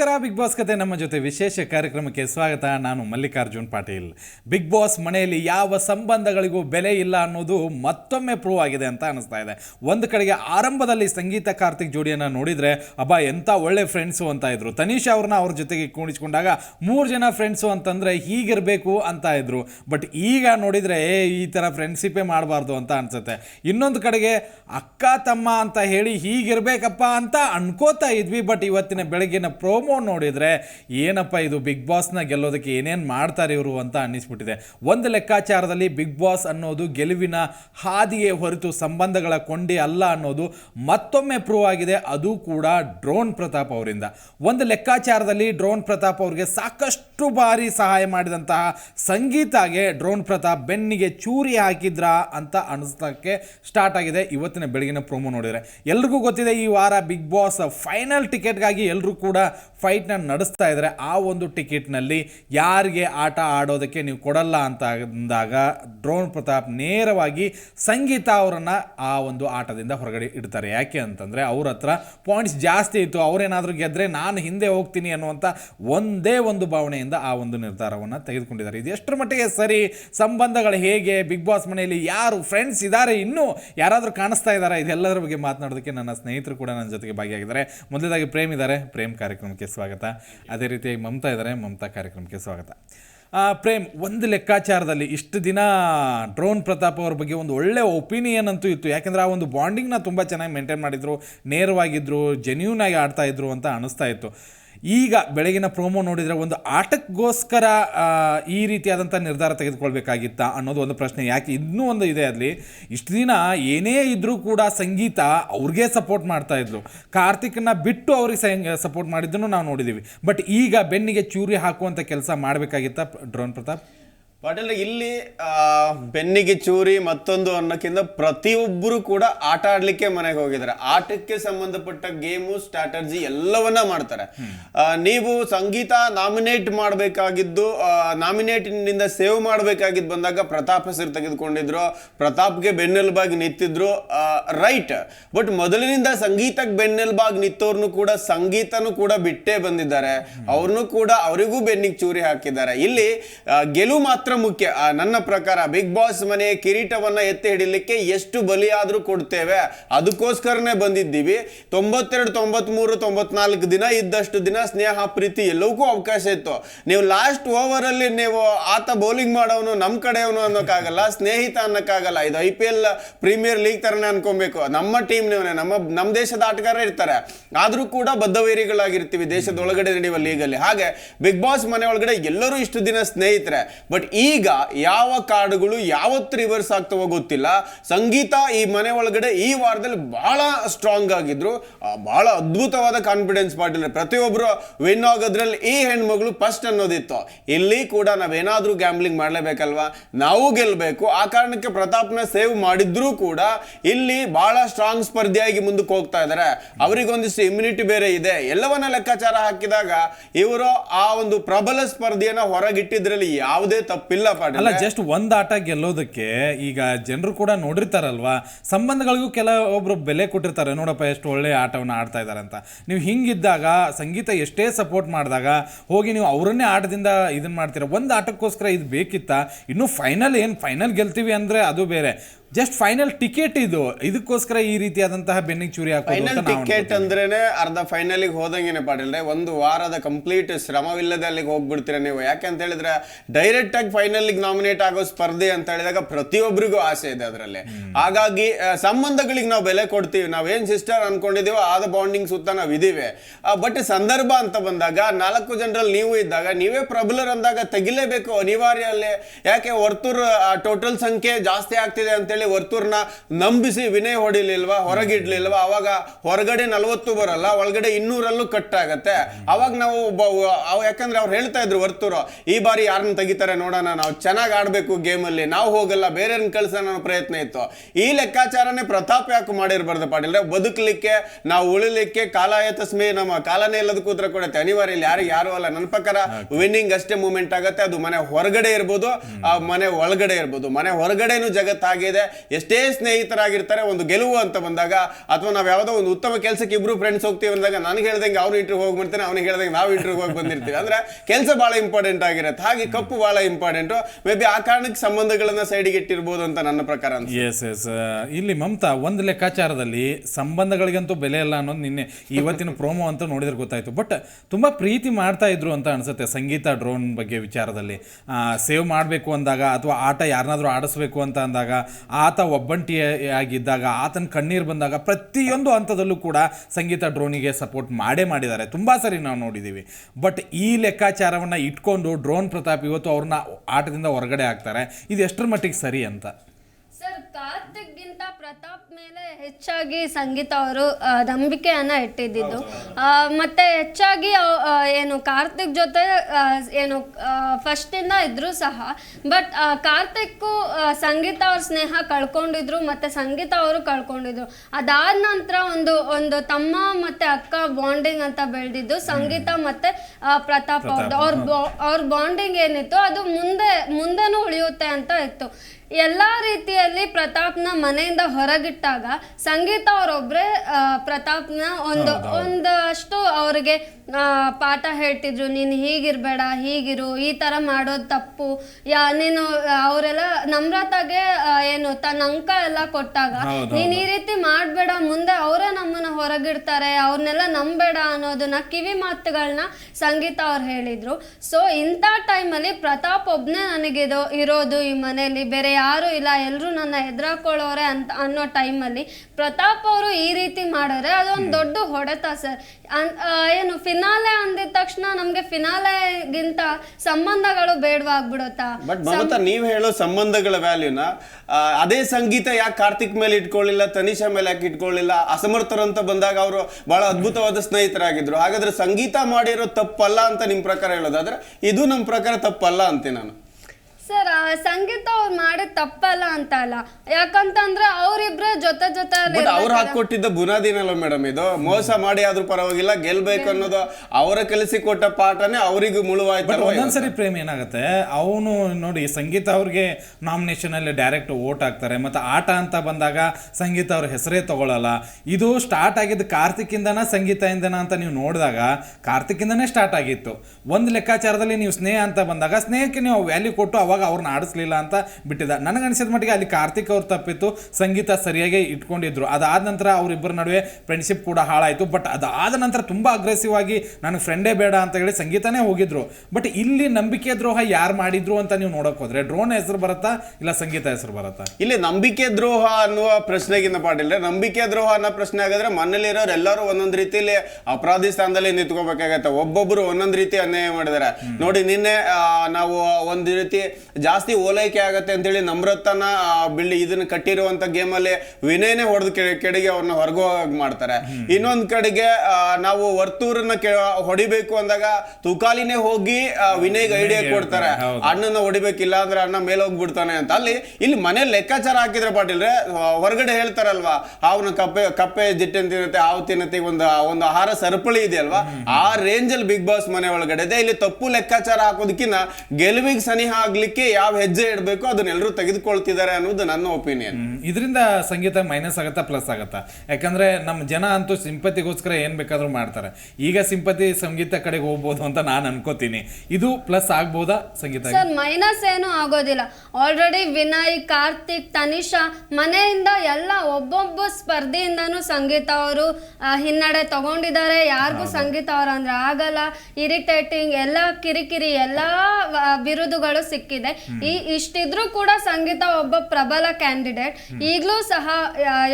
ನಮಸ್ಕಾರ big boss ಕತೆ ನಮ್ಮ ಜೊತೆ ವಿಶೇಷ ಕಾರ್ಯಕ್ರಮಕ್ಕೆ ಸ್ವಾಗತ. ನಾನು ಮಲ್ಲಿಕಾರ್ಜುನ್ ಪಾಟೀಲ್. ಬಿಗ್ ಬಾಸ್ ಮನೆಯಲ್ಲಿ ಯಾವ ಸಂಬಂಧಗಳಿಗೂ ಬೆಲೆ ಇಲ್ಲ ಅನ್ನೋದು ಮತ್ತೊಮ್ಮೆ ಪ್ರೂವ್ ಆಗಿದೆ ಅಂತ ಅನಿಸ್ತಾ ಇದೆ. ಒಂದು ಕಡೆಗೆ ಆರಂಭದಲ್ಲಿ ಸಂಗೀತ ಕಾರ್ತಿಕ್ ಜೋಡಿಯನ್ನು ನೋಡಿದರೆ, ಅಬ್ಬಾ ಎಂಥ ಒಳ್ಳೆ ಫ್ರೆಂಡ್ಸು ಅಂತ ಇದ್ರು. ತನೀಶ್ ಅವ್ರನ್ನ ಅವ್ರ ಜೊತೆಗೆ ಕೂಣಿಸ್ಕೊಂಡಾಗ ಮೂರು ಜನ ಫ್ರೆಂಡ್ಸು ಅಂತಂದರೆ ಹೀಗಿರಬೇಕು ಅಂತ ಇದ್ರು. ಬಟ್ ಈಗ ನೋಡಿದರೆ, ಏ, ಈ ಥರ ಫ್ರೆಂಡ್ಶಿಪ್ಪೇ ಮಾಡಬಾರ್ದು ಅಂತ ಅನಿಸುತ್ತೆ. ಇನ್ನೊಂದು ಕಡೆಗೆ, ಅಕ್ಕ, ತಮ್ಮ ಅಂತ ಹೇಳಿ ಹೀಗಿರಬೇಕಪ್ಪ ಅಂತ ಅನ್ಕೋತಾ ಇದ್ವಿ. ಬಟ್ ಇವತ್ತಿನ ಬೆಳಗಿನ ಪ್ರೋಮೋ ನೋಡಿದರೆ ಏನಪ್ಪ ಇದು ಬಿಗ್ ಬಾಸ್ನ ಗೆಲ್ಲೋದಕ್ಕೆ ಏನೇನು ಮಾಡ್ತಾರೆ ಇವರು ಅಂತ ಅನ್ನಿಸ್ಬಿಟ್ಟಿದೆ. ಒಂದು ಲೆಕ್ಕಾಚಾರದಲ್ಲಿ ಬಿಗ್ ಬಾಸ್ ಅನ್ನೋದು ಗೆಲುವಿನ ಹಾದಿಗೆ ಹೊರತು ಸಂಬಂಧಗಳ ಕೊಂಡಿ ಅಲ್ಲ ಅನ್ನೋದು ಮತ್ತೊಮ್ಮೆ ಪ್ರೂವ್ ಆಗಿದೆ. ಅದು ಕೂಡ ಡ್ರೋನ್ ಪ್ರತಾಪ್ ಅವರಿಂದ. ಒಂದು ಲೆಕ್ಕಾಚಾರದಲ್ಲಿ ಡ್ರೋನ್ ಪ್ರತಾಪ್ ಅವರಿಗೆ ಸಾಕಷ್ಟು ಬಾರಿ ಸಹಾಯ ಮಾಡಿದಂತಹ ಸಂಗೀತಾಗೆ ಡ್ರೋನ್ ಪ್ರತಾಪ್ ಬೆನ್ನಿಗೆ ಚೂರಿ ಹಾಕಿದ್ರಾ ಅಂತ ಅನಿಸ್ತಕ್ಕೆ ಸ್ಟಾರ್ಟ್ ಆಗಿದೆ. ಇವತ್ತಿನ ಬೆಳಗಿನ ಪ್ರೋಮೋ ನೋಡಿದರೆ. ಎಲ್ರಿಗೂ ಗೊತ್ತಿದೆ ಈ ವಾರ ಬಿಗ್ ಬಾಸ್ ಫೈನಲ್ ಟಿಕೆಟ್ಗಾಗಿ ಎಲ್ಲರೂ ಕೂಡ ಫೈಟ್ನ ನಡೆಸ್ತಾ ಇದ್ದರೆ. ಆ ಒಂದು ಟಿಕೆಟ್ನಲ್ಲಿ ಯಾರಿಗೆ ಆಟ ಆಡೋದಕ್ಕೆ ನೀವು ಕೊಡಲ್ಲ ಅಂತ ಅಂದಾಗ ಡ್ರೋನ್ ಪ್ರತಾಪ್ ನೇರವಾಗಿ ಸಂಗೀತ ಅವರನ್ನು ಆ ಒಂದು ಆಟದಿಂದ ಹೊರಗಡೆ ಇಡ್ತಾರೆ. ಯಾಕೆ ಅಂತಂದರೆ ಅವ್ರ ಹತ್ರ ಪಾಯಿಂಟ್ಸ್ ಜಾಸ್ತಿ ಇತ್ತು. ಅವರೇನಾದರೂ ಗೆದ್ದರೆ ನಾನು ಹಿಂದೆ ಹೋಗ್ತೀನಿ ಅನ್ನುವಂಥ ಒಂದೇ ಒಂದು ಭಾವನೆಯಿಂದ ಆ ಒಂದು ನಿರ್ಧಾರವನ್ನು ತೆಗೆದುಕೊಂಡಿದ್ದಾರೆ. ಇದು ಎಷ್ಟರ ಮಟ್ಟಿಗೆ ಸರಿ? ಸಂಬಂಧಗಳು ಹೇಗೆ? ಬಿಗ್ ಬಾಸ್ ಮನೆಯಲ್ಲಿ ಯಾರು ಫ್ರೆಂಡ್ಸ್ ಇದ್ದಾರೆ ಇನ್ನೂ ಯಾರಾದರೂ ಕಾಣಿಸ್ತಾ ಇದ್ದಾರೆ ಇದೆಲ್ಲದರ ಬಗ್ಗೆ ಮಾತನಾಡೋದಕ್ಕೆ ನನ್ನ ಸ್ನೇಹಿತರು ಕೂಡ ನನ್ನ ಜೊತೆಗೆ ಭಾಗಿಯಾಗಿದ್ದಾರೆ. ಮೊದಲದಾಗಿ ಪ್ರೇಮ್ ಇದ್ದಾರೆ ಪ್ರೇಮ್ ಕಾರ್ಯಕ್ರಮಕ್ಕೆ ಸ್ವಾಗತ. ಅದೇ ರೀತಿಯಾಗಿ ಮಮತಾ ಇದ್ದಾರೆ, ಮಮತಾ ಕಾರ್ಯಕ್ರಮಕ್ಕೆ ಸ್ವಾಗತ. ಪ್ರೇಮ್, ಒಂದು ಲೆಕ್ಕಾಚಾರದಲ್ಲಿ ಇಷ್ಟು ದಿನ ಡ್ರೋನ್ ಪ್ರತಾಪ್ ಅವ್ರ ಬಗ್ಗೆ ಒಂದು ಒಳ್ಳೆ ಒಪಿನಿಯನ್ ಅಂತೂ ಇತ್ತು. ಯಾಕೆಂದರೆ ಆ ಒಂದು ಬಾಂಡಿಂಗ್ನ ತುಂಬ ಚೆನ್ನಾಗಿ ಮೇಂಟೈನ್ ಮಾಡಿದ್ರು ನೇರವಾಗಿದ್ದರು ಜೆನ್ಯೂನ್ ಆಗಿ ಆಡ್ತಾ ಅಂತ ಅನಿಸ್ತಾ ಇತ್ತು. ಈಗ ಬೆಳಗಿನ ಪ್ರೋಮೋ ನೋಡಿದರೆ ಒಂದು ಆಟಕ್ಕೋಸ್ಕರ ಈ ರೀತಿಯಾದಂಥ ನಿರ್ಧಾರ ತೆಗೆದುಕೊಳ್ಬೇಕಾಗಿತ್ತ ಅನ್ನೋದು ಒಂದು ಪ್ರಶ್ನೆ. ಯಾಕೆ ಇನ್ನೂ ಒಂದು ಇದೆ ಅಲ್ಲಿ. ಇಷ್ಟು ದಿನ ಏನೇ ಇದ್ದರೂ ಕೂಡ ಸಂಗೀತ ಅವ್ರಿಗೆ ಸಪೋರ್ಟ್ ಮಾಡ್ತಾ ಇದ್ಲು. ಕಾರ್ತಿಕ್ನ ಬಿಟ್ಟು ಅವ್ರಿಗೆ ಸಪೋರ್ಟ್ ಮಾಡಿದ್ದನ್ನು ನಾವು ನೋಡಿದ್ದೀವಿ ಬಟ್ ಈಗ ಬೆನ್ನಿಗೆ ಚೂರಿ ಹಾಕುವಂಥ ಕೆಲಸ ಮಾಡಬೇಕಾಗಿತ್ತ ಡ್ರೋನ್ ಪ್ರತಾಪ್? ಪಾಟೀಲ್ ಇಲ್ಲಿ ಬೆನ್ನಿಗೆ ಚೂರಿ ಮತ್ತೊಂದು ಅನ್ನೋಕ್ಕಿಂತ ಪ್ರತಿಯೊಬ್ಬರು ಕೂಡ ಆಟ ಆಡ್ಲಿಕ್ಕೆ ಮನೆಗೆ ಹೋಗಿದ್ದಾರೆ. ಆಟಕ್ಕೆ ಸಂಬಂಧಪಟ್ಟ ಗೇಮು, ಸ್ಟ್ರಾಟಜಿ ಎಲ್ಲವನ್ನ ಮಾಡ್ತಾರೆ. ನೀವು ಸಂಗೀತ ನಾಮಿನೇಟ್ ಮಾಡಬೇಕಾಗಿದ್ದು ನಾಮಿನೇಟಿನಿಂದ ಸೇವ್ ಮಾಡಬೇಕಾಗಿದ್ದು ಬಂದಾಗ ಪ್ರತಾಪ್ ಹೆಸರು ತೆಗೆದುಕೊಂಡಿದ್ರು, ಪ್ರತಾಪ್ಗೆ ಬೆನ್ನೆಲುಬಾಗಿ ನಿಂತಿದ್ರು ರೈಟ್ ಬಟ್ ಮೊದಲಿನಿಂದ ಸಂಗೀತಕ್ಕೆ ಬೆನ್ನೆಲುಬಾಗಿ ನಿಂತವ್ರನ್ನು ಕೂಡ, ಸಂಗೀತನೂ ಕೂಡ ಬಿಟ್ಟೇ ಬಂದಿದ್ದಾರೆ. ಅವ್ರನ್ನೂ ಕೂಡ, ಅವರಿಗೂ ಬೆನ್ನಿಗೆ ಚೂರಿ ಹಾಕಿದ್ದಾರೆ. ಇಲ್ಲಿ ಗೆಲುವು ಮುಖ್ಯ. ನನ್ನ ಪ್ರಕಾರ ಬಿಗ್ ಬಾಸ್ ಮನೆ ಕಿರೀಟವನ್ನ ಎತ್ತಿ ಹಿಡಿಲಿಕ್ಕೆ ಎಷ್ಟು ಬಲಿಯಾದ್ರೂ ಕೊಡ್ತೇವೆ. ಅದಕ್ಕೋಸ್ಕರನೇ ಬಂದಿದ್ದೀವಿ. ತೊಂಬತ್ತೆರಡು, ತೊಂಬತ್ಮೂರು, ತೊಂಬತ್ನಾಲ್ಕು ದಿನ ಇದ್ದಷ್ಟು ದಿನ ಸ್ನೇಹ, ಪ್ರೀತಿ ಎಲ್ಲವಕ್ಕೂ ಅವಕಾಶ ಇತ್ತು. ನೀವು ಲಾಸ್ಟ್ ಓವರ್ ಅಲ್ಲಿ ನೀವು ಆತ ಬೌಲಿಂಗ್ ಮಾಡೋನು ನಮ್ಮ ಕಡೆಯವನು ಅನ್ನೋಕ್ಕಾಗಲ್ಲ, ಸ್ನೇಹಿತ ಅನ್ನೋಕ್ಕಾಗಲ್ಲ. ಇದು I P L premier league ತರನೇ ಅನ್ಕೊಬೇಕು. ನಮ್ಮ ಟೀಮ್ ನಮ್ಮ ನಮ್ಮ ದೇಶದ ಆಟಗಾರ ಇರ್ತಾರೆ. ಆದ್ರೂ ಕೂಡ ಬದ್ಧವೈರಿಗಳಾಗಿರ್ತೀವಿ ದೇಶದ ಒಳಗಡೆ ನಡೆಯುವ ಲೀಗಲ್ಲಿ ಹಾಗೆ ಬಿಗ್ ಬಾಸ್ ಮನೆ ಒಳಗಡೆ ಎಲ್ಲರೂ ಇಷ್ಟು ದಿನ ಸ್ನೇಹಿತರೆ. ಬಟ್ ಈಗ ಯಾವ ಕಾರ್ಡ್ಗಳು ಯಾವತ್ತು ರಿವರ್ಸ್ ಆಗ್ತವೋ ಗೊತ್ತಿಲ್ಲ. ಸಂಗೀತ ಈ ಮನೆ ಒಳಗಡೆ ಈ ವಾರದಲ್ಲಿ ಬಹಳ ಸ್ಟ್ರಾಂಗ್ ಆಗಿದ್ರು. ಬಹಳ ಅದ್ಭುತವಾದ ಕಾನ್ಫಿಡೆನ್ಸ್ ಮಾಡಿಲ್ಲ ಪ್ರತಿಯೊಬ್ಬರು ವಿನ್ ಆಗೋದ್ರಲ್ಲಿ ಈ ಹೆಣ್ಮಗಳು ಫಸ್ಟ್ ಅನ್ನೋದಿತ್ತು. ಇಲ್ಲಿ ಕೂಡ ನಾವೇನಾದರೂ ಗ್ಯಾಂಬ್ಲಿಂಗ್ ಮಾಡಲೇಬೇಕಲ್ವಾ? ನಾವು ಗೆಲ್ಬೇಕು. ಆ ಕಾರಣಕ್ಕೆ ಪ್ರತಾಪ್ನ ಸೇವ್ ಮಾಡಿದ್ರೂ ಕೂಡ ಇಲ್ಲಿ ಬಹಳ ಸ್ಟ್ರಾಂಗ್ ಸ್ಪರ್ಧೆಯಾಗಿ ಮುಂದಕ್ಕೆ ಹೋಗ್ತಾ ಇದ್ದಾರೆ ಅವರಿಗೊಂದಿಷ್ಟು ಇಮ್ಯುನಿಟಿ ಬೇರೆ ಇದೆ. ಎಲ್ಲವನ್ನ ಲೆಕ್ಕಾಚಾರ ಹಾಕಿದಾಗ ಇವರು ಆ ಒಂದು ಪ್ರಬಲ ಸ್ಪರ್ಧೆಯನ್ನು ಹೊರಗಿಟ್ಟಿದ್ರಲ್ಲಿ ಯಾವುದೇ ತಪ್ಪಿಲ್ಲ ಪಾಟೀಲ್ ಅಲ್ಲ ಜಸ್ಟ್ ಒಂದ್ ಆಟ ಗೆಲ್ಲೋದಕ್ಕೆ ಈಗ ಜನರು ಕೂಡ ನೋಡಿರ್ತಾರಲ್ವಾ? ಸಂಬಂಧಗಳಿಗೂ ಕೆಲವೊಬ್ರು ಬೆಲೆ ಕೊಟ್ಟಿರ್ತಾರೆ. ನೋಡಪ್ಪ, ಎಷ್ಟು ಒಳ್ಳೆ ಆಟವನ್ನು ಆಡ್ತಾ ಇದ್ದಾರೆ ಅಂತ. ನೀವು ಹಿಂಗಿದ್ದಾಗ, ಸಂಗೀತ ಎಷ್ಟೇ ಸಪೋರ್ಟ್ ಮಾಡಿದಾಗ, ಹೋಗಿ ನೀವು ಅವರನ್ನೇ ಆಟದಿಂದ ಇದನ್ನ ಮಾಡ್ತೀರ? ಒಂದು ಆಟಕ್ಕೋಸ್ಕರ ಇದು ಬೇಕಿತ್ತ? ಇನ್ನು ಫೈನಲ್ ಏನು? ಫೈನಲ್ ಗೆಲ್ತೀವಿ ಅಂದರೆ ಅದು ಬೇರೆ. ಜಸ್ಟ್ ಫೈನಲ್ ಟಿಕೆಟ್ ಇದು. ಇದಕ್ಕೋಸ್ಕರ ಈ ರೀತಿಯಾದಂತಹ ಬೆನ್ನಿಗೆ ಚೂರಿ ಫೈನಲ್ ಟಿಕೆಟ್ ಅಂದ್ರೇನೆ ಅರ್ಧ ಫೈನಲಿಗೆ ಹೋದಂಗೆನೆ ಪಾಟಿಲ್ರೆ ಒಂದು ವಾರದ ಕಂಪ್ಲೀಟ್ ಶ್ರಮವಿಲ್ಲದೆ ಅಲ್ಲಿಗೆ ಹೋಗ್ಬಿಡ್ತೀರ ನೀವು. ಯಾಕೆ ಅಂತ ಹೇಳಿದ್ರೆ ಡೈರೆಕ್ಟ್ ಆಗಿ ಫೈನಲ್ಗೆ ನಾಮಿನೇಟ್ ಆಗೋ ಸ್ಪರ್ಧೆ ಅಂತ ಹೇಳಿದಾಗ ಪ್ರತಿಯೊಬ್ಬರಿಗೂ ಆಸೆ ಇದೆ ಅದರಲ್ಲಿ. ಹಾಗಾಗಿ ಸಂಬಂಧಗಳಿಗೆ ನಾವು ಬೆಲೆ ಕೊಡ್ತೀವಿ. ನಾವೇನ್ ಸಿಸ್ಟರ್ ಅನ್ಕೊಂಡಿದೀವೋ ಆದ ಬಾಂಡಿಂಗ್ ಸುತ್ತ ನಾವು ಇದೀವಿ. ಬಟ್ ಸಂದರ್ಭ ಅಂತ ಬಂದಾಗ ನಾಲ್ಕು ಜನರಲ್ಲಿ ನೀವು ಇದ್ದಾಗ ನೀವೇ ಪ್ರಬಲರ್ ಅಂದಾಗ ತೆಗಿಲೇಬೇಕು ಅನಿವಾರ್ಯ ಅಲ್ಲಿ. ಯಾಕೆ ವರ್ತೂರ್ ಟೋಟಲ್ ಸಂಖ್ಯೆ ಜಾಸ್ತಿ ಆಗ್ತಿದೆ ಅಂತೇಳಿ ವರ್ತೂರ್ನ ನಂಬಿಸಿ ವಿನಯ್ ಹೊಡಿಲಿಲ್ವಾ ಹೊರಗಿಡ್ಲಿಲ್ವಾ ಅವಾಗ ಹೊರಗಡೆ ನಲವತ್ತು ಬರಲ್ಲ ಒಳಗಡೆ ಇನ್ನೂರಲ್ಲೂ ಕಟ್ ಆಗತ್ತೆ ಅವಾಗ ನಾವು ಯಾಕಂದ್ರೆ ಅವ್ರು ಹೇಳ್ತಾ ಇದ್ರು ವರ್ತೂರು ಈ ಬಾರಿ ಯಾರನ್ನ ತೆಗಿತಾರೆ ನೋಡೋಣ ನಾವು ಚೆನ್ನಾಗಿ ಆಡ್ಬೇಕು ಗೇಮಲ್ಲಿ ನಾವು ಹೋಗಲ್ಲ ಬೇರೆಯವ್ರನ್ನ ಕಳ್ಸೋಣ ಅನ್ನೋ ಪ್ರಯತ್ನ ಇತ್ತು. ಈ ಲೆಕ್ಕಾಚಾರನೇ ಪ್ರತಾಪ್ ಯಾಕೆ ಮಾಡಿರ್ಬಾರ್ದು ಪಾಟೀಲ್ ಬದುಕಲಿಕ್ಕೆ ನಾವು ಉಳಿಲಿಕ್ಕೆ ತಸ್ಮಿ ನಮ್ಮ ಕಾಲನೇ ಇಲ್ಲದ ಕೂತ್ರ ಕೊಡತ್ತೆ ಅನಿವಾರ್ಯ ಇಲ್ಲಿ ಯಾರು ಯಾರು ಅಲ್ಲ. ನನ್ನ ಪ್ರಕಾರ ವಿನ್ನಿಂಗ್ ಅಷ್ಟೇ ಮೂಮೆಂಟ್ ಆಗುತ್ತೆ ಅದು ಮನೆ ಹೊರಗಡೆ ಇರ್ಬೋದು ಆ ಮನೆ ಒಳಗಡೆ ಇರ್ಬೋದು. ಮನೆ ಹೊರಗಡೆನೂ ಜಗತ್ತಾಗಿದೆ. ಎಷ್ಟೇ ಸ್ನೇಹಿತರಾಗಿರ್ತಾರೆ, ಒಂದು ಗೆಲುವು ಅಂತ ಬಂದಾಗ ಅಥವಾ ನಾವು ಯಾವುದೋ ಒಂದು ಉತ್ತಮ ಕೆಲಸಕ್ಕೆ ಇಬ್ರು ಫ್ರೆಂಡ್ಸ್ ಹೋಗ್ತೀವಿ ಅಂದಾಗ ನನಗೆ ಹೇಳ್ದಂಗೆ ಅವ್ನು ಇಂಟ್ರಿಗೆ ಹೋಗಿ ಬರ್ತಾನೆ ಅವ್ನಿಗೆ ಹೇಳ್ದಂಗೆ ನಾವು ಇಂಟ್ರಿಗೆ ಹೋಗಿ ಬಂದಿರ್ತೀವಿ. ಅಂದ್ರೆ ಕೆಲಸ ಭಾಳ ಇಂಪಾರ್ಟೆಂಟ್ ಆಗಿರುತ್ತೆ. ಹಾಗೆ ಕಪ್ಪು ಭಾಳ ಇಂಪಾರ್ಟೆಂಟು ಮೇ ಬಿ ಆ ಕಾರಣಕ್ಕೆ ಸಂಬಂಧಗಳನ್ನ ಸೈಡಿಗೆ ಇಟ್ಟಿರ್ಬೋದು ಅಂತ ನನ್ನ ಪ್ರಕಾರ ಎಸ್ ಎಸ್ ಇಲ್ಲಿ ಮಮತಾ, ಒಂದು ಲೆಕ್ಕಾಚಾರದಲ್ಲಿ ಸಂಬಂಧಗಳಿಗಂತೂ ಬೆಲೆ ಇಲ್ಲ ಅನ್ನೋದು ನಿನ್ನೆ ಇವತ್ತಿನ ಪ್ರೋಮೋ ಅಂತ ನೋಡಿದ್ರೆ ಗೊತ್ತಾಯ್ತು. ಬಟ್ ತುಂಬ ಪ್ರೀತಿ ಮಾಡ್ತಾ ಇದ್ರು ಅಂತ ಅನ್ಸುತ್ತೆ ಸಂಗೀತ ಡ್ರೋನ್ ಬಗ್ಗೆ ವಿಚಾರದಲ್ಲಿ. ಸೇವ್ ಮಾಡಬೇಕು ಅಂದಾಗ ಅಥವಾ ಆಟ ಯಾರನ್ನಾದ್ರೂ ಆಡಿಸ್ಬೇಕು ಅಂತ ಅಂದಾಗ ಆತ ಒಬ್ಬಂಟಿಯಾಗಿದ್ದಾಗ, ಆತನ ಕಣ್ಣೀರು ಬಂದಾಗ ಪ್ರತಿಯೊಂದು ಹಂತದಲ್ಲೂ ಕೂಡ ಸಂಗೀತ ಡ್ರೋನಿಗೆ ಸಪೋರ್ಟ್ ಮಾಡೇ ಮಾಡಿದ್ದಾರೆ. ತುಂಬ ಸರಿ ನಾವು ನೋಡಿದ್ದೀವಿ ಬಟ್ ಈ ಲೆಕ್ಕಾಚಾರವನ್ನು ಇಟ್ಕೊಂಡು ಡ್ರೋನ್ ಪ್ರತಾಪ್ ಇವತ್ತು ಅವ್ರನ್ನ ಆಟದಿಂದ ಹೊರಗಡೆ ಹಾಕ್ತಾರೆ. ಇದು ಎಷ್ಟರ ಮಟ್ಟಿಗೆ ಸರಿ ಅಂತ? ಸರ್ ಕಾರ್ತಿಕ್ಗಿಂತ ಪ್ರತಾಪ್ ಮೇಲೆ ಹೆಚ್ಚಾಗಿ ಸಂಗೀತ ಅವರು ನಂಬಿಕೆಯನ್ನು ಇಟ್ಟಿದ್ದು ಮತ್ತೆ ಹೆಚ್ಚಾಗಿ ಏನು ಕಾರ್ತಿಕ್ ಜೊತೆ ಏನು ಫಸ್ಟಿಂದ ಇದ್ರು ಸಹ ಬಟ್ ಕಾರ್ತಿಕ್ ಸಂಗೀತ ಅವ್ರ ಸ್ನೇಹ ಕಳ್ಕೊಂಡಿದ್ರು ಮತ್ತೆ ಸಂಗೀತ ಅವರು ಕಳ್ಕೊಂಡಿದ್ರು. ಅದಾದ ನಂತರ ಒಂದು ಒಂದು ತಮ್ಮ ಮತ್ತೆ ಅಕ್ಕ ಬಾಂಡಿಂಗ್ ಅಂತ ಬೆಳೆದಿದ್ದು ಸಂಗೀತ ಮತ್ತೆ ಪ್ರತಾಪ್ ಅವ್ರದ್ದು ಅವ್ರ ಅವ್ರ ಬಾಂಡಿಂಗ್ ಏನಿತ್ತು ಅದು ಮುಂದೆ ಮುಂದೆನೂ ಉಳಿಯುತ್ತೆ ಅಂತ ಇತ್ತು. ಎಲ್ಲ ರೀತಿಯಲ್ಲಿ ಪ್ರತಾಪ್ನ ಮನೆಯಿಂದ ಹೊರಗಿಟ್ಟಾಗ ಸಂಗೀತ ಅವರೊಬ್ಬರೇ ಪ್ರತಾಪ್ನ ಒಂದು ಒಂದಷ್ಟು ಅವರಿಗೆ ಪಾಠ ಹೇಳ್ತಿದ್ರು ನೀನು ಹೀಗಿರ್ಬೇಡ ಹೀಗಿರು ಈ ಥರ ಮಾಡೋದು ತಪ್ಪು ಯಾ ನೀನು ಅವರೆಲ್ಲ ನಮ್ರತಾಗೆ ಏನು ತನ್ನ ಅಂಕ ಎಲ್ಲ ಕೊಟ್ಟಾಗ ನೀನು ಈ ರೀತಿ ಮಾಡಬೇಡ ಮುಂದೆ ಅವರೇ ನಮ್ಮನ್ನ ಹೊರಗಿಡ್ತಾರೆ ಅವ್ರನ್ನೆಲ್ಲ ನಂಬೇಡ ಅನ್ನೋದನ್ನ ಕಿವಿ ಮಾತುಗಳನ್ನ ಸಂಗೀತ ಅವ್ರು ಹೇಳಿದ್ರು. ಸೊ ಇಂಥ ಟೈಮಲ್ಲಿ ಪ್ರತಾಪ್ ಒಬ್ಬನೇ ನನಗಿದು ಇರೋದು ಈ ಮನೆಯಲ್ಲಿ ಬೇರೆ ಯಾರು ಇಲ್ಲ ಎಲ್ಲರೂ ನನ್ನ ಎದುರಾಕೊಳ್ಳೋರೆ ಅಂತ ಅನ್ನೋ ಟೈಮಲ್ಲಿ ಪ್ರತಾಪ್ ಅವರು ಈ ರೀತಿ ಮಾಡಿದ್ರೆ ಅದೊಂದು ದೊಡ್ಡ ಹೊಡೆತ ಸರ್. ಏನು ಫಿನಾಲೆ ಅಂದಿದ ತಕ್ಷಣ ನಮಗೆ ಫಿನಾಲೆಗಿಂತ ಸಂಬಂಧಗಳು ಬೇಡವಾಗ್ಬಿಡುತ್ತಾ? ಬಟ್ ಮಮತಾ ನೀವ್ ಹೇಳೋ ಸಂಬಂಧಗಳ ವ್ಯಾಲ್ಯೂನ ಅದೇ ಸಂಗೀತ ಯಾಕೆ ಕಾರ್ತಿಕ್ ಮೇಲೆ ಇಟ್ಕೊಳ್ಳಿಲ್ಲ ತನಿಷಾ ಮೇಲೆ ಯಾಕೆ ಇಟ್ಕೊಳ್ಳಿಲ್ಲ ಅಸಮರ್ಥರು ಅಂತ ಬಂದಾಗ ಅವರು ಬಹಳ ಅದ್ಭುತವಾದ ಸ್ನೇಹಿತರಾಗಿದ್ರು. ಹಾಗಾದ್ರೆ ಸಂಗೀತ ಮಾಡಿರೋ ತಪ್ಪಲ್ಲ ಅಂತ ನಿಮ್ ಪ್ರಕಾರ ಹೇಳೋದಾದ್ರೆ ಇದು ನಮ್ ಪ್ರಕಾರ ತಪ್ಪಲ್ಲ ಅಂತೀನಿ ನಾನು. ಸರ್ ಸಂಗೀತ ಅವ್ರು ಮಾಡಿದ ತಪ್ಪಲ್ಲ ಅಂತ ಅಲ್ಲ ಯಾಕಂತಂದ್ರೆ ಅವ್ರಿಬ್ರ ಜೊತೆ ಜೊತೆ ಬಟ್ ಅವ್ರು ಹಾಕೊಟ್ಟಿದ್ದ ಬುನಾದಿನಲ್ಲ ಮೇಡಮ್ ಇದು? ಮೋಸ ಮಾಡಿ ಆದ್ರೂ ಪರವಾಗಿಲ್ಲ ಗೆಲ್ಬೇಕು ಅನ್ನೋದು ಅವರ ಕಲಿಸಿ ಕೊಟ್ಟ ಪಾಠನೇ ಅವರಿಗೂ ಬಟ್ ಮುಳುವಾಯ್ತಲ್ವ ಒಂದೊಂದ್ಸರಿ ಪ್ರೇಮ್ ಏನಾಗುತ್ತೆ ಅವನು ನೋಡಿ ಸಂಗೀತ ಅವ್ರಿಗೆ ನಾಮಿನೇಷನ್ ಅಲ್ಲಿ ಡೈರೆಕ್ಟ್ ವೋಟ್ ಹಾಕ್ತಾರೆ ಮತ್ತೆ ಆಟ ಅಂತ ಬಂದಾಗ ಸಂಗೀತ ಅವ್ರ ಹೆಸರೇ ತಗೊಳ್ಳಲ್ಲ ಇದು ಸ್ಟಾರ್ಟ್ ಆಗಿದ್ದು ಕಾರ್ತಿಕ್ಯಿಂದನೇ ಸಂಗೀತ ಇಂದನ ಅಂತ ನೀವು ನೋಡಿದಾಗ ಕಾರ್ತಿಕ್ ಇಂದನೇ ಸ್ಟಾರ್ಟ್ ಆಗಿತ್ತು. ಒಂದು ಲೆಕ್ಕಾಚಾರದಲ್ಲಿ ನೀವು ಸ್ನೇಹ ಅಂತ ಬಂದಾಗ ಸ್ನೇಹಕ್ಕೆ ನೀವು ವ್ಯಾಲ್ಯೂ ಕೊಟ್ಟು ಅವಾಗ ಅವ್ರನ್ನ ಆಡಿಸ್ಲಿಲ್ಲ ಅಂತ ಬಿಟ್ಟಿದ್ದ. ನನಗನ್ಸಿದ ಮಟ್ಟಿಗೆ ಅಲ್ಲಿ ಕಾರ್ತಿಕ್ ಅವ್ರು ತಪ್ಪಿತ್ತು ಸಂಗೀತ ಸರಿಯಾಗಿ ಇಟ್ಕೊಂಡಿದ್ರು. ಅದಾದ ನಂತರ ಅವರಿಬ್ಬರ ನಡುವೆ ಫ್ರೆಂಡ್ಶಿಪ್ ಕೂಡ ಹಾಳಾಯಿತು. ಬಟ್ ಅದಾದ ನಂತರ ತುಂಬ ಅಗ್ರೆಸಿವ್ ಆಗಿ ನನಗೆ ಫ್ರೆಂಡೇ ಬೇಡ ಅಂತ ಹೇಳಿ ಸಂಗೀತನೇ ಹೋಗಿದ್ರು. ಬಟ್ ಇಲ್ಲಿ ನಂಬಿಕೆ ದ್ರೋಹ ಯಾರು ಮಾಡಿದ್ರು ಅಂತ ನೀವು ನೋಡಕ್ ಹೋದ್ರೆ ಡ್ರೋನ್ ಹೆಸರು ಬರುತ್ತಾ ಇಲ್ಲ ಸಂಗೀತ ಹೆಸರು ಬರುತ್ತಾ? ಇಲ್ಲಿ ನಂಬಿಕೆ ದ್ರೋಹ ಅನ್ನುವ ಪ್ರಶ್ನೆಗಿಂತ ಪಾಡಿಲ್ಲ ನಂಬಿಕೆ ದ್ರೋಹ ಅನ್ನೋ ಪ್ರಶ್ನೆ ಆಗಿದ್ರೆ ಮನೇಲಿರೋರು ಎಲ್ಲರೂ ಒಂದೊಂದು ರೀತಿಯಲ್ಲಿ ಅಪರಾಧಿ ಸ್ಥಾನದಲ್ಲಿ ನಿಂತ್ಕೋಬೇಕಾಗತ್ತೆ. ಒಬ್ಬೊಬ್ರು ಒಂದೊಂದು ರೀತಿ ಅನ್ಯಾಯ ಮಾಡಿದ್ದಾರೆ. ನೋಡಿ ನಿನ್ನೆ ನಾವು ಒಂದು ರೀತಿ ಜಾಸ್ತಿ ಓಲೈಕೆ ಆಗುತ್ತೆ ಅಂತೇಳಿ ನಮ್ರತನ ಬಿಳಿ ಇದನ್ನ ಕಟ್ಟಿರುವಂತ ಗೇಮಲ್ಲಿ ವಿನಯನೇ ಹೊಡೆದು ಕೆಡೆಗೆ ಅವ್ರನ್ನ ಹೊರಗೋ ಮಾಡ್ತಾರೆ. ಇನ್ನೊಂದ್ ಕಡೆಗೆ ನಾವು ವರ್ತೂರನ್ನ ಹೊಡಿಬೇಕು ಅಂದಾಗ ತುಕಾಲಿನೇ ಹೋಗಿ ವಿನಯ್ಗೆ ಐಡಿಯಾ ಕೊಡ್ತಾರೆ. ಅಣ್ಣನ ಹೊಡಿಬೇಕಿಲ್ಲ ಅಂದ್ರೆ ಅಣ್ಣ ಮೇಲೆ ಹೋಗ್ಬಿಡ್ತಾನೆ ಅಂತ. ಅಲ್ಲಿ ಇಲ್ಲಿ ಮನೆ ಲೆಕ್ಕಾಚಾರ ಹಾಕಿದ್ರೆ ಪಾಟೀಲ್ರೆ ಹೊರಗಡೆ ಹೇಳ್ತಾರಲ್ವಾ ಅವನ ಕಪ್ಪೆ ಕಪ್ಪೆ ಜಿಟ್ಟನ್ ತಿನ್ನತ್ತೆ ಹಾವು ತಿನ್ನತ್ತೆ ಒಂದು ಒಂದು ಆಹಾರ ಸರಪಳಿ ಇದೆ ಅಲ್ವಾ? ಆ ರೇಂಜ್ ಅಲ್ಲಿ ಬಿಗ್ ಬಾಸ್ ಮನೆ ಒಳಗಡೆ ಇದೆ. ಇಲ್ಲಿ ತಪ್ಪು ಲೆಕ್ಕಾಚಾರ ಹಾಕೋದಕ್ಕಿಂತ ಗೆಲುವಿಗೆ ಸನಿಹ ಆಗ್ಲಿಕ್ಕೆ ಯಾವ ಹೆಜ್ಜೆ ಇಡಬೇಕು ಅದನ್ನ ಎಲ್ಲರೂ ತೆಗೆದುಕೊಳ್ತಿದ್ದಾರೆ ಅನ್ನೋದು ನನ್ನ ಒಪಿನಿಯನ್. ಇದರಿಂದ ಸಂಗೀತ ಮೈನಸ್ ಆಗತ್ತಾ ಪ್ಲಸ್ ಆಗತ್ತಾ? ಯಾಕಂದ್ರೆ ನಮ್ಮ ಜನ ಅಂತೂ ಸಿಂಪತಿಗೋಸ್ಕರ ಏನ್ ಬೇಕಾದ್ರೂ ಮಾಡ್ತಾರೆ. ಈಗ ಸಿಂಪತಿ ಸಂಗೀತ ಕಡೆಗೆ ಹೋಗ್ಬೋದು ಅಂತ ನಾನು ಅನ್ಕೋತೀನಿ. ಇದು ಪ್ಲಸ್ ಆಗ್ಬೋದಾ ಸಂಗೀತ ಸರ್ ಮೈನಸ್ ಏನು ಆಗೋದಿಲ್ಲ. ಆಲ್ರೆಡಿ ವಿನಯ್ ಕಾರ್ತಿಕ್ ತನಿಷಾ ಮನೆಯಿಂದ ಎಲ್ಲ ಒಬ್ಬೊಬ್ಬ ಸ್ಪರ್ಧೆಯಿಂದನೂ ಸಂಗೀತ ಅವರು ಹಿನ್ನಡೆ ತಗೊಂಡಿದ್ದಾರೆ. ಯಾರಿಗೂ ಸಂಗೀತ ಅವರು ಅಂದ್ರೆ ಆಗಲ್ಲ. ಇರಿಟೇಟಿಂಗ್ ಎಲ್ಲ ಕಿರಿಕಿರಿ ಎಲ್ಲ ಬಿರುದುಗಳು ಸಿಕ್ಕಿದೆ. ಈ ಇಷ್ಟಿದ್ರು ಕೂಡ ಸಂಗೀತ ಒಬ್ಬ ಪ್ರಬಲ ಕ್ಯಾಂಡಿಡೇಟ್. ಈಗಲೂ ಸಹ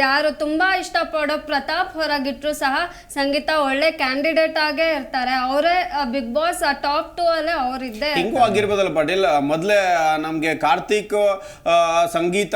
ಯಾರು ತುಂಬಾ ಇಷ್ಟಪಡೋ ಪ್ರತಾಪ್ ಹೊರಗಿಟ್ರು ಸಹ ಸಂಗೀತ ಒಳ್ಳೆ ಕ್ಯಾಂಡಿಡೇಟ್ ಆಗೇ ಇರ್ತಾರೆ. ಅವರೇ ಬಿಗ್ ಬಾಸ್ ಟಾಪ್ ಟೂ ಅಲ್ಲೇ ಅವರಿದ್ದೆ ಹಿಂಗೂ ಆಗಿರ್ಬೋದಲ್ಲ ಪಾಟೀಲ್ ಮೊದಲೇ ನಮಗೆ ಕಾರ್ತಿಕ್ ಆ, ಸಂಗೀತ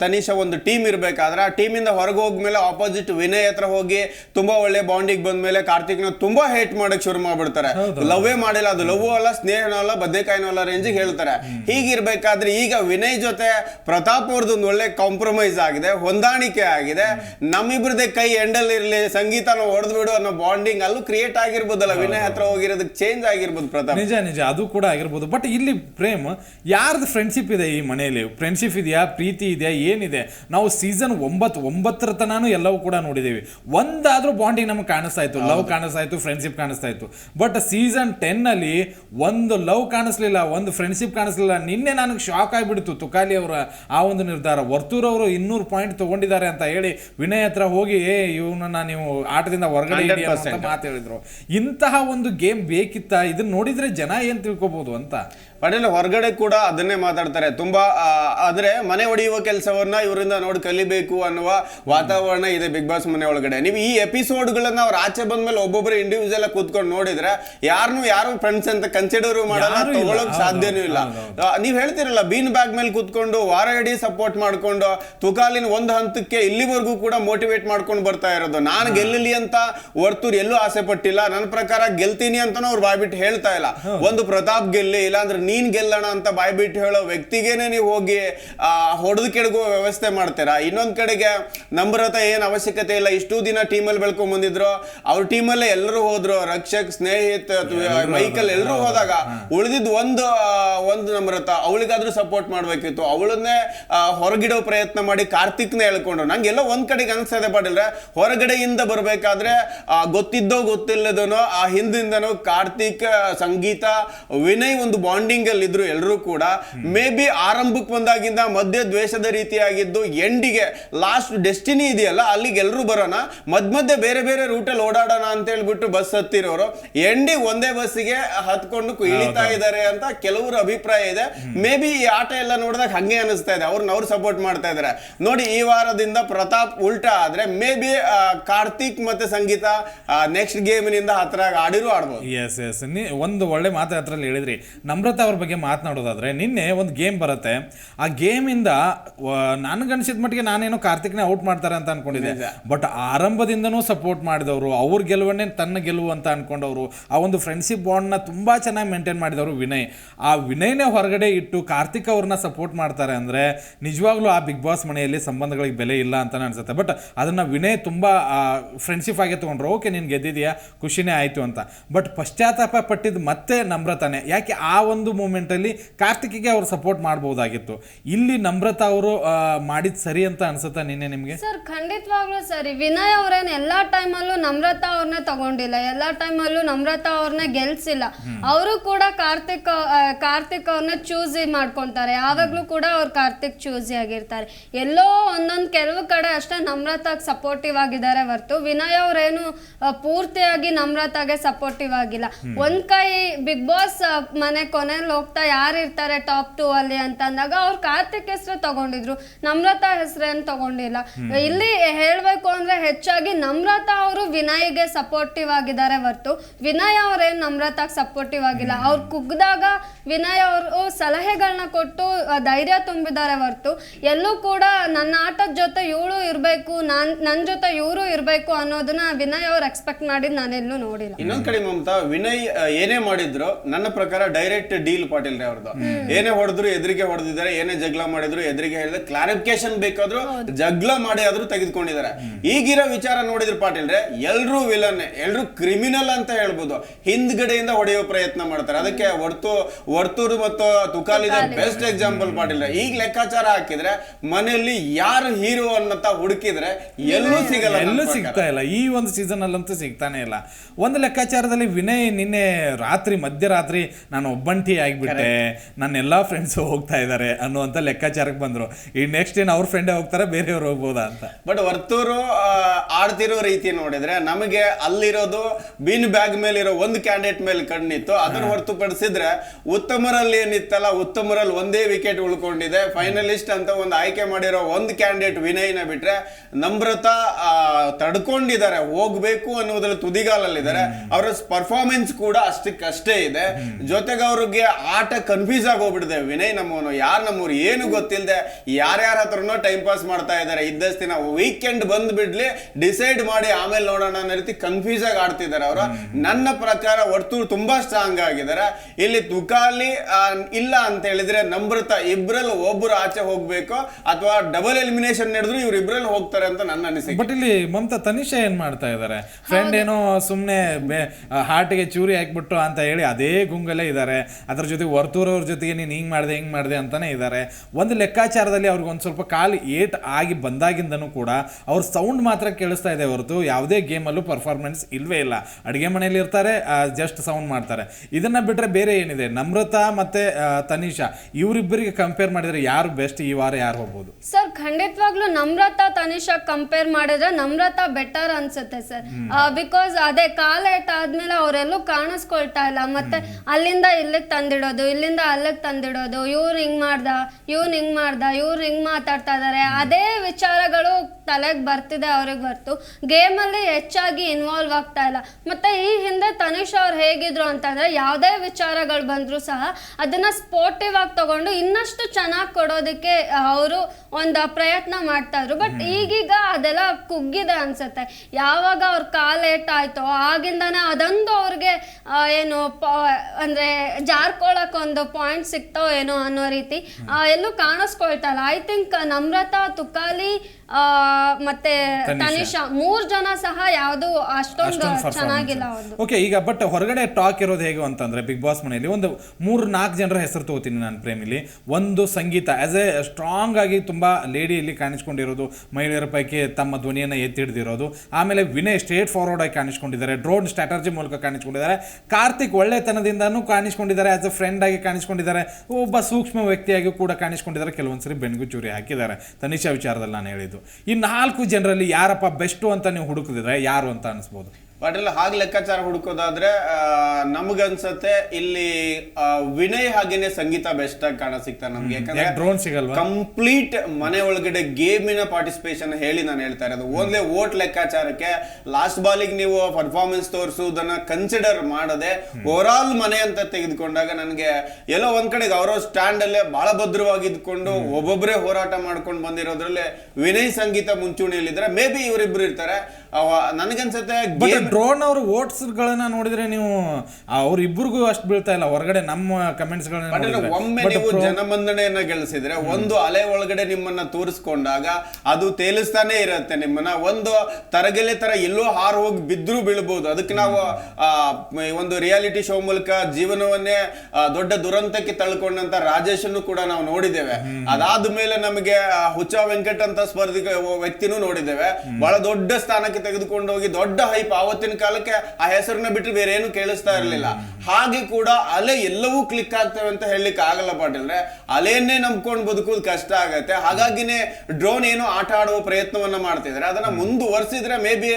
ತನಿಷ ಒಂದು ಟೀಮ್ ಇರ್ಬೇಕಾದ್ರೆ ಆ ಟೀಮಿಂದ ಹೊರಗೆ ಹೋಗ್ಮೇಲೆ ಆಪೋಸಿಟ್ ವಿನಯ್ ಹತ್ರ ಹೋಗಿ ತುಂಬಾ ಒಳ್ಳೆ ಬಾಂಡಿಗೆ ಬಂದ್ಮೇಲೆ ಕಾರ್ತಿಕ್ನ ತುಂಬಾ ಹೇಟ್ ಮಾಡಕ್ ಶುರು ಮಾಡ್ಬಿಡ್ತಾರೆ. ಲವ್ವೇ ಮಾಡಿಲ್ಲ. ಅದು ಲವ್ ಅಲ್ಲ ಸ್ನೇಹನೂ ಅಲ್ಲ ಬದನೆಕಾಯಿನೂ ಅಲ್ಲ ರೇಂಜಿಗೆ ಹೇಳ್ತಾರೆ. ಹೀಗಿರ್ಬೇಕಾದ್ರೆ ಈಗ ವಿನಯ್ ಜೊತೆ ಪ್ರತಾಪ್ ಅವ್ರದ್ದು ಒಂದು ಒಳ್ಳೆ ಕಾಂಪ್ರಮೈಸ್ ಆಗಿದೆ ಹೊಂದಾಣಿಕೆ ಆಗಿದೆ. ನಮ್ಮಿಬ್ರದೇ ಕೈ ಎಂಡಲ್ ಇರಲಿ ಸಂಗೀತನ ಹೊಡೆದು ಬಿಡು ಅನ್ನೋ ಬಾಂಡಿಂಗ್ ಅಲ್ಲೂ ಕ್ರಿಯೇಟ್ ಆಗಿರ್ಬೋದಲ್ಲ ವಿನಯ್ ಹತ್ರ ಹೋಗಿರೋದಕ್ಕೆ ಚೇಂಜ್ ಆಗಿರ್ಬೋದು ಪ್ರತಾಪ್. ನಿಜ ನಿಜ ಅದು ಕೂಡ ಆಗಿರ್ಬೋದು. ಬಟ್ ಇಲ್ಲಿ ಪ್ರೇಮ್ ಯಾರ್ದು ಫ್ರೆಂಡ್ಶಿಪ್ ಇದೆ ಈ ಮನೆಯಲ್ಲಿ? ಫ್ರೆಂಡ್ಶಿಪ್ ಇದೆಯಾ? ಪ್ರೀತಿ ಇದೆಯಾ? ಏನಿದೆ? ನಾವು ಸೀಸನ್ ಒಂಬತ್ತು ಒಂಬತ್ತರ ತನಾನು ಎಲ್ಲವೂ ಕೂಡ ನೋಡಿದ್ದೀವಿ ಒಂದಾದ್ರೂ ಬಾಂಡಿಂಗ್ ನಮಗೆ ಕಾಣಿಸ್ತಾ ಇತ್ತು. ಲವ್ ಕಾಣಿಸ್ತಾ ಇತ್ತು ಫ್ರೆಂಡ್ಶಿಪ್ ಕಾಣಿಸ್ತಾ ಇತ್ತು. ಬಟ್ ಸೀಸನ್ ಟೆನ್ ಅಲ್ಲಿ ಒಂದು ಲವ್ ಕಾಣಿಸ್ಲಿಲ್ಲ ಒಂದು ಫ್ರೆಂಡ್ಶಿಪ್ ಕಾಣಿಸ್ಲಿಲ್ಲ ನಿನ್ನೆ ನನಗೆ ಶಾಕ್ ಆಗಿಬಿಡ್ತು. ತುಕಾಲಿ ಅವರ ಆ ಒಂದು ನಿರ್ಧಾರ. ವರ್ತೂರವರು ಇನ್ನೂರು ಪಾಯಿಂಟ್ ತಗೊಂಡಿದ್ದಾರೆ ಅಂತ ಹೇಳಿ ವಿನಯ್ ಹತ್ರ ಹೋಗಿ ಏ ಇವನನ್ನ ನೀವು ಆಟದಿಂದ ಹೊರಗಡೆ ಮಾತು ಹೇಳಿದ್ರು. ಇಂತಹ ಒಂದು ಗೇಮ್ ಬೇಕಿತ್ತ? ಇದನ್ನ ನೋಡಿದ್ರೆ ಜನ ಏನ್ ತಿಳ್ಕೊಬಹುದು ಅಂತ. ಪಟೇಲ್ ಹೊರಗಡೆ ಕೂಡ ಅದನ್ನೇ ಮಾತಾಡ್ತಾರೆ. ತುಂಬಾ ಆದ್ರೆ ಮನೆ ಒಡೆಯುವ ಕೆಲಸವನ್ನ ಇವರಿಂದ ನೋಡಿ ಕಲಿಬೇಕು ಅನ್ನುವ ವಾತಾವರಣ ಇದೆ ಬಿಗ್ ಬಾಸ್ ಮನೆ ಒಳಗಡೆ. ನೀವು ಈ ಎಪಿಸೋಡ್ಗಳನ್ನ ಅವ್ರು ಆಚೆ ಬಂದ್ಮೇಲೆ ಒಬ್ಬೊಬ್ಬರು ಇಂಡಿವಿಜುವಲ್ ಕೂತ್ಕೊಂಡು ನೋಡಿದ್ರೆ ಯಾರನ್ನು ಯಾರು ಫ್ರೆಂಡ್ಸ್ ಅಂತ ಕನ್ಸಿಡರ್ ಮಾಡಲ್ಲ ತಗೊಳಕ್ ಸಾಧ್ಯನೂ ಇಲ್ಲ. ನೀವ್ ಹೇಳ್ತಿರಲ್ಲ ಬೀನ್ ಬ್ಯಾಗ್ ಮೇಲೆ ಕೂತ್ಕೊಂಡು ವಾರ ಇಡೀ ಸಪೋರ್ಟ್ ಮಾಡ್ಕೊಂಡು ತುಕಾಲಿನ ಒಂದು ಹಂತಕ್ಕೆ ಇಲ್ಲಿವರೆಗೂ ಕೂಡ ಮೋಟಿವೇಟ್ ಮಾಡ್ಕೊಂಡು ಬರ್ತಾ ಇರೋದು. ನಾನು ಗೆಲ್ಲಲಿ ಅಂತ ವರ್ತೂರು ಎಲ್ಲೂ ಆಸೆ ಪಟ್ಟಿಲ್ಲ. ನನ್ನ ಪ್ರಕಾರ ಗೆಲ್ತೀನಿ ಅಂತಾನು ಅವ್ರು ಬಾಯ್ಬಿಟ್ಟು ಹೇಳ್ತಾ ಇಲ್ಲ. ಒಂದು ಪ್ರತಾಪ್ ಗೆಲ್ಲಿ ಇಲ್ಲಾಂದ್ರೆ ನೀನ್ ಗೆಲ್ಲಣ ಅಂತ ಬಾಯ್ಬಿಟ್ಟು ಹೇಳೋ ವ್ಯಕ್ತಿಗೇನೆ ನೀವು ಹೋಗಿ ಹೊಡೆದು ಕೆಡಗುವ ವ್ಯವಸ್ಥೆ ಮಾಡ್ತೀರಾ? ಇನ್ನೊಂದ್ ಕಡೆಗೆ ನಮ್ರತ ಏನು ಅವಶ್ಯಕತೆ ಇಲ್ಲ. ಇಷ್ಟು ದಿನ ಟೀಮಲ್ಲಿ ಬೆಳ್ಕೊಂಡ್ ಬಂದಿದ್ರು. ಅವ್ರ ಟೀಮಲ್ಲೇ ಎಲ್ಲರೂ ಹೋದ್ರು. ರಕ್ಷಕ್ ಸ್ನೇಹಿತ ಮೈಕಲ್ ಎಲ್ಲರೂ ಹೋದಾಗ ಉಳಿದಿದ್ ಒಂದು ಒಂದು ನಮ್ರತ ಅವಳಿಗಾದ್ರೂ ಸಪೋರ್ಟ್ ಮಾಡ್ಬೇಕಿತ್ತು. ಅವಳನ್ನೇ ಹೊರಗಿಡೋ ಪ್ರಯತ್ನ ಮಾಡಿ ಕಾರ್ತಿಕ್ನೇ ಹೇಳ್ಕೊಂಡ್ರು ನಂಗೆ ಎಲ್ಲೋ ಒಂದ್ ಕಡೆಗೆ ಅನಿಸ್ತದೆ ಪಾಡಿಲ್ರೆ ಹೊರಗಡೆಯಿಂದ ಬರ್ಬೇಕಾದ್ರೆ ಗೊತ್ತಿದ್ದೋ ಗೊತ್ತಿಲ್ಲದನೋ ಆ ಹಿಂದಿಂದನೋ ಕಾರ್ತಿಕ್ ಸಂಗೀತ ವಿನಯ್ ಒಂದು ಬಾಂಡಿಂಗ್ ಅಲ್ಲಿ ಇದ್ರು ಎಲ್ಲರೂ ಕೂಡ ಮೇ ಬಿ ಆರಂಭಕ್ಕೆ ಬಂದಾಗಿಂದ ಮಧ್ಯ ದ್ವೇಷದ ರೀತಿಯಾಗಿದ್ದು ಎಂಡಿಗೆ ಲಾಸ್ಟ್ ಡೆಸ್ಟಿನಿ ಇದೆಯಲ್ಲ ಅಲ್ಲಿಗೆ ಎಲ್ಲರೂ ಬರೋಣ ಮಧ್ಯ ಮಧ್ಯೆ ಬೇರೆ ಬೇರೆ ರೂಟಲ್ಲಿ ಓಡಾಡೋಣ ಅಂತ ಹೇಳ್ಬಿಟ್ಟು ಬಸ್ ಹತ್ತಿರೋರು. ಎಂಡಿ ಒಂದೇ ಬಸ್ಸಿಗೆ ಹತ್ಕೊಂಡು ಇಳಿತಾ ಇದ್ದಾರೆ ಅಂತ ಕೆಲವರ ಅಭಿಪ್ರಾಯ ಇದೆ. ಮೇ ಬಿ ಈ ಆಟ ಎಲ್ಲ ನೋಡಿದಾಗ ಹಂಗೆ ಅನಿಸ್ತಾ ಇದೆ. ಅವ್ರನ್ನ ಅವ್ರು ಸಪೋರ್ಟ್ ಮಾಡ್ತಾ ಇದ್ದಾರೆ ನೋಡಿ ಈ ವಾರದಿಂದ ಪ್ರತಾಪ್ ಉಲ್ಟಾ ಆದ್ರೆ ಮೇ ಬಿ ಕಾರ್ತಿಕ್ ಮತ್ತೆ ಸಂಗೀತ ನೆಕ್ಸ್ಟ್ ಗೇಮಿನಿಂದ ಹತ್ರ ಆಡಿರೂ ಆಡ್ಬೋದು. ಎಸ್ ಎಸ್ ಒಂದು ಒಳ್ಳೆ ಮಾತು ಹತ್ರ ಹೇಳಿದ್ರಿ. ನಮ್ರತಾ ಅವ್ರ ಬಗ್ಗೆ ಮಾತನಾಡೋದಾದರೆ ನಿನ್ನೆ ಒಂದು ಗೇಮ್ ಬರುತ್ತೆ. ಆ ಗೇಮಿಂದ ನನಗನ್ಸಿದ ಮಟ್ಟಿಗೆ ನಾನೇನೋ ಕಾರ್ತಿಕ್ನೇ ಔಟ್ ಮಾಡ್ತಾರೆ ಅಂತ ಅನ್ಕೊಂಡಿದ್ದೆ. ಬಟ್ ಆರಂಭದಿಂದನೂ ಸಪೋರ್ಟ್ ಮಾಡಿದವರು ಅವ್ರ ಗೆಲುವನ್ನೇ ತನ್ನ ಗೆಲುವು ಅಂತ ಅನ್ಕೊಂಡವರು ಆ ಒಂದು ಫ್ರೆಂಡ್ಶಿಪ್ ಬಾಂಡ್ನ ತುಂಬ ಚೆನ್ನಾಗಿ ಮೇಂಟೈನ್ ಮಾಡಿದವರು ವಿನಯ್. ಆ ವಿನಯ್ನೇ ಹೊರಗಡೆ ಇಟ್ಟು ಕಾರ್ತಿಕ್ ಅವ್ರನ್ನ ಸಪೋರ್ಟ್ ಮಾಡ್ತಾರೆ ಅಂದರೆ ನಿಜವಾಗ್ಲೂ ಆ ಬಿಗ್ ಬಾಸ್ ಮನೆಯಲ್ಲಿ ಸಂಬಂಧಗಳಿಗೆ ಬೆಲೆ ಇಲ್ಲ ಅಂತ ಅನ್ಸುತ್ತೆ. ಬಟ್ ಅದನ್ನು ವಿನಯ್ ತುಂಬ ಫ್ರೆಂಡ್ಶಿಪ್ ಆಗಿ ತಗೊಂಡ್ರು ಓಕೆ ನೀನು ಗೆದ್ದಿದೆಯಾ? ಖುಷಿನೇ ಆಯಿತು ಅಂತ. ಬಟ್ ಪಶ್ಚಾತ್ತಾಪ ಪಟ್ಟಿದ್ದು ಮತ್ತೆ ನಮ್ರತಾನೆ. ಯಾಕೆ ಆ ಒಂದು ಮೂಮೆಂಟಲ್ಲಿ ಕಾರ್ತಿಕಿಗೆ ಅವ್ರು ಸಪೋರ್ಟ್ ಮಾಡ್ಬೋದಾಗಿತ್ತು. ಇಲ್ಲಿ ನಮ್ರತಾ ಅವರು ಮಾಡಿದ್ ಸರಿ ಅಂತ ಅನ್ಸುತ್ತಾ ನಿನ್ನೆ ನಿಮಗೆ? ಸರ್ ಖಂಡಿತವಾಗ್ಲೂ ಸರಿ. ವಿನಯ್ ಅವ್ರೇನ್ ಎಲ್ಲಾ ಟೈಮಲ್ಲೂ ನಮ್ರತಾ ಅವ್ರನ್ನ ತಗೊಂಡಿಲ್ಲ. ಎಲ್ಲಾ ಟೈಮಲ್ಲೂ ನಮ್ರತಾ ಅವ್ರನ್ನ ಗೆಲ್ಸಿಲ್ಲ. ಅವರು ಕೂಡ ಕಾರ್ತಿಕ್ ಕಾರ್ತಿಕ್ ಅವ್ರನ್ನ ಚೂಸಿ ಮಾಡ್ಕೊಂತಾರೆ ಯಾವಾಗ್ಲೂ ಕೂಡ ಅವ್ರು ಕಾರ್ತಿಕ್ ಚೂಸಿ ಆಗಿರ್ತಾರೆ. ಎಲ್ಲೋ ಒಂದೊಂದ್ ಕೆಲವು ಕಡೆ ಅಷ್ಟೇ ನಮ್ರತಾಗ್ ಸಪೋರ್ಟಿವ್ ಆಗಿದ್ದಾರೆ ಹೊರತು ವಿನಯ್ ಅವ್ರೇನು ಪೂರ್ತಿಯಾಗಿ ನಮ್ರತಾಗೆ ಸಪೋರ್ಟಿವ್ ಆಗಿಲ್ಲ. ಒಂದ್ ಕೈ ಬಿಗ್ ಬಾಸ್ ಮನೆ ಕೊನೆಯಲ್ಲಿ ಹೋಗ್ತಾ ಯಾರು ಇರ್ತಾರೆ ಟಾಪ್ ಟೂ ಅಲ್ಲಿ ಅಂತ ಅಂದಾಗ ಅವ್ರು ಕಾರ್ತಿಕ್ ಹೆಸರು ತಗೊಂಡಿದ್ರು. ನಮ್ರತಾ ಹೆಸರೇನು ತಗೊಂಡಿಲ್ಲ. ಇಲ್ಲಿ ಹೇಳ್ಬೇಕು ಅಂದ್ರೆ ಹೆಚ್ಚಾಗಿ ನಮ್ರತಾ ಅವರು ವಿನಯ್ಗೆ ಸಪೋರ್ಟಿವ್ ಆಗಿದ್ದಾರೆ ಹೊರ್ತು. ವಿನಯ್ ಅವ್ರೇನು ನಮ್ರತಾಗ್ ಸಪೋರ್ಟಿವ್ ಆಗಿಲ್ಲ. ಅವ್ರು ಕುಗ್ದಾಗ ವಿನಯ್ ಅವರು ಸಲಹೆಗಳನ್ನ ಕೊಟ್ಟು ಧೈರ್ಯ ತುಂಬಿದ್ದಾರೆ ಹೊರ್ತು. ಎಲ್ಲೂ ಕೂಡ ನನ್ನ ಆಟದ ಜೊತೆ ಇವಳು ಇರಬೇಕು ನಾನ್ ನನ್ನ ಜೊತೆ ಇವರು ಇರಬೇಕು ಅನ್ನೋದನ್ನ ವಿನಯ್ ಅವ್ರು ಎಕ್ಸ್ಪೆಕ್ಟ್ ಮಾಡಿದ್ ನಾನೆಲ್ಲೂ ನೋಡಿಲ್ಲ. ಇನ್ನೊಂದ್ ಕಡೆ ಮಮತಾ ವಿನಯ್ ಏನೇ ಮಾಡಿದ್ರು ನನ್ನ ಪ್ರಕಾರ ಡೈರೆಕ್ಟ್ ಡೀಲ್ ಪಾಟೀಲ್ ರೇ ಅವ್ರದ್ದು ಏನೇ ಹೊಡೆದ್ರು ಎದುರಿಗೆ ಹೊಡೆದಿದ್ದಾರೆ ಏನೇ ಜಗಳ ಮಾಡಿದ್ರು ಎದುರಿಗೆ ಹೇಳಿದ್ರೆ ಕ್ಲಾರಿಫಿಕೇಶನ್ ಬೇಕಾದ್ರೂ ಜಗಳ ಮಾಡಿ ಆದ್ರೂ ತೆಗೆದುಕೊಂಡಿದ್ದಾರೆ. ಈಗಿರೋ ವಿಚಾರ ನೋಡಿದ್ರು ಪಾಟೀಲ್ ರೇ ಎಲ್ರೂ ವಿಲನ್ ಎಲ್ರು ಕ್ರಿಮಿನಲ್ ಅಂತ ಹೇಳ್ಬೋದು. ಹಿಂದ್ಗಡೆಯಿಂದ ಹೊಡೆಯೋ ಪ್ರಯತ್ನ ಮಾಡ್ತಾರೆ. ಅದಕ್ಕೆ ಹೊರ್ತು ವರ್ತೂರು ಮತ್ತು ತುಕಾಲಿದ ಬೆಸ್ಟ್ ಎಕ್ಸಾಂಪಲ್ ಪಾಟೀಲ್ ರೇ ಈಗ ಲೆಕ್ಕಾಚಾರ ಹಾಕಿದ್ರೆ ಮನೆಯಲ್ಲಿ ಯಾರು ಹೀರೋ ಅನ್ನತ್ತ ಹುಡುಕಿದ್ರೆ ಎಲ್ಲೂ ಸಿಗಲ್ಲ ಎಲ್ಲೂ ಸಿಗ್ತಾ ಇಲ್ಲ. ಈ ಒಂದು ಸೀಸನ್ ಅಲ್ಲಂತೂ ಸಿಗ್ತಾನೆ ಇಲ್ಲ. ಒಂದು ಲೆಕ್ಕಾಚಾರದಲ್ಲಿ ವಿನಯ್ ನಿನ್ನೆ ರಾತ್ರಿ ಮಧ್ಯರಾತ್ರಿ ನಾನು ಒಬ್ಬಂಟಿ ಆಗಿಬಿಟ್ಟೆ. ನನ್ನ ಎಲ್ಲಾ ಫ್ರೆಂಡ್ಸ್ ಹೋಗ್ತಾ ಇದ್ದಾರೆ ಅನ್ನುವಂಥ ಲೆಕ್ಕಾಚಾರಕ್ಕೆ ಬಂದರು. ಈ ನೆಕ್ಸ್ಟ್ ಏನು ಅವ್ರ ಫ್ರೆಂಡೇ ಹೋಗ್ತಾರೆ ಬೇರೆಯವ್ರು ಹೋಗ್ಬೋದಾ ಅಂತ. ಬಟ್ ವರ್ತೂರು ಆಡ್ತಿರೋ ರೀತಿ ನೋಡಿದ್ರೆ ನಮಗೆ ಅಲ್ಲಿರೋದು ಬಿನ್ ಬ್ಯಾಗ್ ಮೇಲೆ ಇರೋ ಒಂದು ಕ್ಯಾಂಡಿಡೇಟ್ ಮೇಲೆ ಕಣ್ಣಿತ್ತು. ಅದನ್ನ ಹೊರತುಪಡಿಸಿದ್ರೆ ಉತ್ತಮರಲ್ಲಿ ಏನಿತ್ತಲ್ಲ ಉತ್ತಮರಲ್ಲಿ ಒಂದೇ ವಿಕೆಟ್ ಉಳ್ಕೊಂಡಿದೆ. ಫೈನಲಿಸ್ಟ್ ಅಂತ ಒಂದು ಆಯ್ಕೆ ಮಾಡಿರೋ ಒಂದು ಕ್ಯಾಂಡಿಡೇಟ್ ವಿನಯ್ನ ಬಿಟ್ರೆ ನಮ್ರತಾ ತಡ್ಕೊಂಡಿದ್ದಾರೆ. ಹೋಗ್ಬೇಕು ಅನ್ನೋದ್ರಲ್ಲಿ ತುದಿಗಾಲಲ್ಲಿದ್ದಾರೆ. ಅವರ ಪರ್ಫಾರ್ಮೆನ್ಸ್ ಕೂಡ ಅಷ್ಟಕ್ಕಷ್ಟೇ ಇದೆ. ಜೊತೆಗೆ ಅವ್ರಿಗೆ ಆಟ ಕನ್ಫ್ಯೂಸ್ ಆಗಿ ಹೋಗ್ಬಿಟ್ಟಿದೆ. ವಿನಯ್ ನಮ್ಮವನು ಯಾರು ನಮ್ಮವ್ರು ಏನು ಗೊತ್ತಿಲ್ಲದೆ ಯಾರ್ಯಾರ ಹತ್ರನೋ ಟೈಮ್ ಪಾಸ್ ಮಾಡ್ತಾ ಇದ್ದಾರೆ. ಇದ್ದಷ್ಟು ವೀಕೆಂಡ್ ಬಂದ್ಬಿಡ್ಲಿ ಡಿಸೈಡ್ ಮಾಡಿ ಆಮೇಲೆ ನೋಡೋಣ ಅನ್ನೋ ರೀತಿ ಕನ್ಫ್ಯೂಸ್ ಆಗಿ ಆಡ್ತಿದ್ದಾರೆ ಅವರು. ನನ್ನ ಪ್ರಕಾರ ಒಟ್ಟು ತುಂಬಾ ಸ್ಟ್ರಾಂಗ್ ಆಗಿದ್ದಾರೆ. ಇಲ್ಲಿ ತುಕಾಲಿ ಇಲ್ಲ ಅಂತ ಹೇಳಿದ್ರೆ ನಮ್ರತ ಇಬ್ರಲ್ಲಿ ಒಬ್ರು ಆಚೆ ಹೋಗ್ಬೇಕು ಅಥವಾ ಡಬಲ್ ಎಲಿಮಿನೇಷನ್ ನಡೆದ್ರು ಇವ್ರು ಇಬ್ರಲ್ಲಿ ಹೋಗ್ತಾರೆ ಅಂತ ನನ್ನ ಅನಿಸಿಕೆ. ಬಟ್ ಇಲ್ಲಿ ಮಮತಾ ತನಿಷಾ ಏನ್ ಮಾಡ್ತಾ ಇದ್ದಾರೆ? ಫ್ರೆಂಡ್ ಏನೋ ಸುಮ್ಮನೆ ಹಾರ್ಟಿಗೆ ಚೂರಿ ಹಾಕ್ಬಿಟ್ಟು ಅಂತ ಹೇಳಿ ಅದೇ ಗುಂಗಲೇ ಇದ್ದಾರೆ. ಅದ್ರ ಜೊತೆ ವರ್ತೂರವ್ರ ಜೊತೆಗೆ ನೀನು ಹಿಂಗೆ ಮಾಡಿದೆ ಹಿಂಗೆ ಮಾಡಿದೆ ಅಂತಾನೆ ಇದ್ದಾರೆ ಒಂದು ಲೆಕ್ಕಾಚಾರದಲ್ಲಿ ಅವ್ರಿಗೆ ಒಂದು ಸ್ವಲ್ಪ ಕಾಲ್ ಏಟ್ ಆಗಿ ಬಂದಾಗಿಂದನೂ ಕೂಡ ಅವ್ರ ಸೌಂಡ್ ಮಾತ್ರ ಕೇಳಿಸ್ತಾ ಇದೆ ಹೊರತು ಯಾವುದೇ ಗೇಮಲ್ಲೂ ಪರ್ಫಾರ್ಮೆನ್ಸ್ ಇಲ್ವೇ ಇಲ್ಲ. ಅಡುಗೆ ಮನೆಯಲ್ಲಿ ಇರ್ತಾರೆ ಜಸ್ಟ್ ಸೌಂಡ್ ಮಾಡ್ತಾರೆ. ಇದನ್ನ ಬಿಟ್ರೆ ಬೇರೆ ಏನಿದೆ? ನಮ್ರತಾ ಮತ್ತೆ ತನಿಷಾ ಇವರಿಬ್ಬರಿಗೆ ಕಂಪೇರ್ ಮಾಡಿದ್ರೆ ಯಾರು ಬೆಸ್ಟ್ ಈ ವಾರ ಯಾರು ಹೋಗ್ಬೋದು? ಸರ್ ಖಂಡಿತವಾಗ್ಲೂ ನಮ್ರತಾ ತನಿಷಾ ಕಂಪೇರ್ ಮಾಡಿದ್ರೆ ನಮ್ರತಾ ಬೆಟರ್ ಅನ್ಸುತ್ತೆ ಸರ್. ಬಿಕಾಸ್ ಅದೇ ಕಾಲ ಏಟ್ ಆದ್ಮೇಲೆ ಅವರೆಲ್ಲೂ ಕಾಣಿಸ್ಕೊಳ್ತಾ ಇಲ್ಲ. ಮತ್ತೆ ಅಲ್ಲಿಂದ ಇಲ್ಲಿಗೆ ತಂದಿಡೋದು ಇಲ್ಲಿಂದ ಅಲ್ಲಿಗೆ ತಂದಿಡೋದು ಇವ್ರು ಹಿಂಗ್ ಮಾಡ್ದ ಇವ್ನು ಹಿಂಗ್ ಮಾಡ್ದ ಇವ್ರು ಹಿಂಗ್ ಮಾತಾಡ್ತಾ ಇದ್ದಾರೆ ಅದೇ ವಿಚಾರಗಳು ತಲೆಗೆ ಬರ್ತಿದೆ ಅವ್ರಿಗೆ ಬರ್ತು ಗೇಮಲ್ಲಿ ಹೆಚ್ಚಾಗಿ ಇನ್ವಾಲ್ವ್ ಆಗ್ತಾ ಇಲ್ಲ. ಮತ್ತೆ ಈ ಹಿಂದೆ ತನಿಷ್ ಅವ್ರು ಹೇಗಿದ್ರು ಅಂತಂದ್ರೆ ಯಾವುದೇ ವಿಚಾರಗಳು ಬಂದ್ರು ಸಹ ಅದನ್ನ ಸ್ಪೋರ್ಟಿವ್ ಆಗಿ ತಗೊಂಡು ಇನ್ನಷ್ಟು ಚೆನ್ನಾಗಿ ಕೊಡೋದಕ್ಕೆ ಅವರು ಒಂದು ಪ್ರಯತ್ನ ಮಾಡ್ತಾ ಇದ್ರು. ಬಟ್ ಈಗೀಗ ಅದೆಲ್ಲ ಕುಗ್ಗಿದೆ ಅನ್ಸುತ್ತೆ. ಯಾವಾಗ ಅವ್ರ ಕಾಲ್ ಏಟ್ ಆಯ್ತೋ ಆಗಿಂದಾನೆ ಅದೊಂದು ಅವ್ರಿಗೆ ಏನು ಅಂದ್ರೆ ಜಾರ್ಕೊಳಕ್ ಒಂದು ಪಾಯಿಂಟ್ ಸಿಕ್ತೋ ಏನೋ ಅನ್ನೋ ರೀತಿ ಎಲ್ಲೂ ಕಾಣಿಸ್ಕೊಳ್ತಾ ಇಲ್ಲ. ಐ ಥಿಂಕ್ ನಮ್ರತಾ ತುಕಾಲಿ ಮತ್ತೆ ತನಿಷಾ ಮೂರ್ ಜನ ಸಹ ಯಾವುದು ಅಷ್ಟೊಂದು ಚೆನ್ನಾಗಿಲ್ಲ ಅವ್ರದ್ದು ಓಕೆ ಈಗ ಬಟ್ ಹೊರಗಡೆ ಟಾಕ್ ಇರೋದು ಹೇಗೆ ಅಂತಂದ್ರೆ ಬಿಗ್ ಬಾಸ್ ಮನೆಯಲ್ಲಿ ಒಂದು ಮೂರು ನಾಲ್ಕು ಜನರ ಹೆಸರು ತಗೋತೀನಿ ನಾನು ಪ್ರೇಮಿಲಿ. ಒಂದು ಸಂಗೀತ ಆಸ್ ಎ ಸ್ಟ್ರಾಂಗ್ ಆಗಿ ತುಂಬಾ ಲೇಡಿಯಲ್ಲಿ ಕಾಣಿಸ್ಕೊಂಡಿರೋದು ಮಹಿಳೆಯರ ಪೈಕಿ ತಮ್ಮ ಧ್ವನಿಯನ್ನ ಎತ್ತಿ ಹಿಡಿದಿರೋದು ಆಮೇಲೆ ವಿನಯ್ ಸ್ಟ್ರೇಟ್ ಫಾರ್ವರ್ಡ್ ಆಗಿ ಕಾಣಿಸ್ಕೊಂಡಿದ್ದಾರೆ ಡ್ರೋನ್ ಸ್ಟ್ರಾಟಜಿ ಮೂಲಕ ಕಾಣಿಸ್ಕೊಂಡಿದ್ದಾರೆ. ಕಾರ್ತಿಕ್ ಒಳ್ಳೆತನದಿಂದನೂ ಕಾಣಿಸ್ಕೊಂಡಿದ್ದಾರೆ ಆಸ್ ಎ ಫ್ರೆಂಡ್ ಆಗಿ ಕಾಣಿಸ್ಕೊಂಡಿದ್ದಾರೆ. ಒಬ್ಬ ಸೂಕ್ಷ್ಮ ವ್ಯಕ್ತಿಯಾಗಿ ಕೂಡ ಕಾಣಿಸ್ಕೊಂಡಿದ್ದಾರೆ ಕೆಲವೊಂದ್ಸರಿ ಬೆನ್ಗು ಚೂರಿ ಹಾಕಿದ್ದಾರೆ. ತನಿಷಾ ವಿಚಾರದಲ್ಲಿ ನಾನು ಹೇಳಿದ್ದು. ಈ ನಾಲ್ಕು ಜನರಲ್ಲಿ ಯಾರಪ್ಪ ಬೆಸ್ಟು ಅಂತ ನೀವು ಹುಡುಕಿದ್ರೆ ಯಾರು ಅಂತ ಅನಿಸ್ಬೋದು? ಪಾಟೀಲ್ ಹಾಗೆ ಲೆಕ್ಕಾಚಾರ ಹುಡುಕೋದಾದ್ರೆ ನಮಗನ್ಸತ್ತೆ ಇಲ್ಲಿ ವಿನಯ್ ಹಾಗೇನೆ ಸಂಗೀತ ಬೆಸ್ಟ್ ಆಗಿ ಕಾಣ ಸಿಗ್ತಾರೆ ನಮ್ಗೆ. ಯಾಕಂದ್ರೆ ಡ್ರೋನ್ ಸಿಗಲ್ವಾ? ಕಂಪ್ಲೀಟ್ ಮನೆ ಒಳಗಡೆ ಗೇಮಿನ ಪಾರ್ಟಿಸಿಪೇಷನ್ ಹೇಳಿ ನಾನು ಹೇಳ್ತಾ ಇರೋದು. ಓನ್ಲಿ ಓಟ್ ಲೆಕ್ಕಾಚಾರಕ್ಕೆ ಲಾಸ್ಟ್ ಬಾಲಿಗೆ ನೀವು ಪರ್ಫಾರ್ಮೆನ್ಸ್ ತೋರಿಸುವುದನ್ನ ಕನ್ಸಿಡರ್ ಮಾಡದೆ ಓವರ್ ಆಲ್ ಮನೆ ಅಂತ ತೆಗೆದುಕೊಂಡಾಗ ನನಗೆ ಎಲ್ಲೋ ಒಂದ್ ಕಡೆಗೆ ಅವರ ಸ್ಟ್ಯಾಂಡ್ ಅಲ್ಲೇ ಬಹಳ ಭದ್ರವಾಗಿ ಇದ್ಕೊಂಡು ಒಬ್ಬೊಬ್ಬರೇ ಹೋರಾಟ ಮಾಡ್ಕೊಂಡು ಬಂದಿರೋದ್ರಲ್ಲಿ ವಿನಯ್ ಸಂಗೀತ ಮುಂಚೂಣಿಯಲ್ಲಿದ್ರೆ ಮೇ ಬಿ ಇವರಿಬ್ರು ಇರ್ತಾರೆ. ನನಗನ್ಸತ್ತೆ ಬಟ್ ಡ್ರೋನ್ ಅವ್ರ ವೋಟ್ಸ್ ಗಳನ್ನ ನೋಡಿದ್ರೆ ನೀವು ಅವ್ರಿಬ್ರಿಗೂ ಅಷ್ಟು ಬೀಳ್ತಾ ಇಲ್ಲ. ಹೊರಗಡೆ ನಮ್ಮ ಕಮೆಂಟ್ಸ್ ಗಳನ್ನ ಒಮ್ಮೆ ನೀವು ಜನಮನ್ನಣೆಯನ್ನ ಗಳಿಸಿದ್ರೆ ಒಂದು ಅಲೆ ಒಳಗಡೆ ನಿಮ್ಮನ್ನ ತೋರಿಸ್ಕೊಂಡಾಗ ಅದು ತೇಲಿಸ್ತಾನೆ ಇರುತ್ತೆ ನಿಮ್ಮನ್ನ. ಒಂದು ತರಗೆಲೆ ತರ ಎಲ್ಲೋ ಹಾರು ಹೋಗಿ ಬಿದ್ರು ಬೀಳ್ಬಹುದು ಅದಕ್ಕೆ ನಾವು ಆ, ಒಂದು ರಿಯಾಲಿಟಿ ಶೋ ಮೂಲಕ ಜೀವನವನ್ನೇ ದೊಡ್ಡ ದುರಂತಕ್ಕೆ ತಳ್ಕೊಂಡಂತ ರಾಜೇಶನ್ನು ಕೂಡ ನಾವು ನೋಡಿದ್ದೇವೆ. ಅದಾದ ಮೇಲೆ ನಮಗೆ ಹುಚ್ಚ ವೆಂಕಟ್ ಅಂತ ಸ್ಪರ್ಧಿ ವ್ಯಕ್ತಿನೂ ನೋಡಿದ್ದೇವೆ. ಬಹಳ ದೊಡ್ಡ ಸ್ಥಾನಕ್ಕೆ ತೆಗೆದುಕೊಂಡು ಹೋಗಿ ದೊಡ್ಡ ಹೈಪ್ ಆವತ್ತಿನ ಕಾಲಕ್ಕೆ ಆ ಹೆಸರನ್ನ ಬಿಟ್ಟು ಬೇರೆ ಏನು ಕೇಳಿಸ್ತಾ ಇರಲಿಲ್ಲ. ಹಾಗೆ ಕೂಡ ಅಲೆ ಎಲ್ಲವೂ ಕ್ಲಿಕ್ ಆಗ್ತವೆ ಅಂತ ಹೇಳಲಿಕ್ಕೆ ಆಗಲ್ಲ ಪಾಟೀಲ್ರೆ. ಅಲೆಯನ್ನೇ ನಂಬ್ಕೊಂಡು ಬದುಕೋದು ಕಷ್ಟ ಆಗತ್ತೆ. ಹಾಗಾಗಿನೇ ಡ್ರೋನ್ ಏನು ಆಟ ಆಡುವ ಪ್ರಯತ್ನವನ್ನ ಮಾಡ್ತಿದ್ದಾರೆ ಅದನ್ನ ಮುಂದುವರಿಸಿದ್ರೆ ಮೇ ಬಿ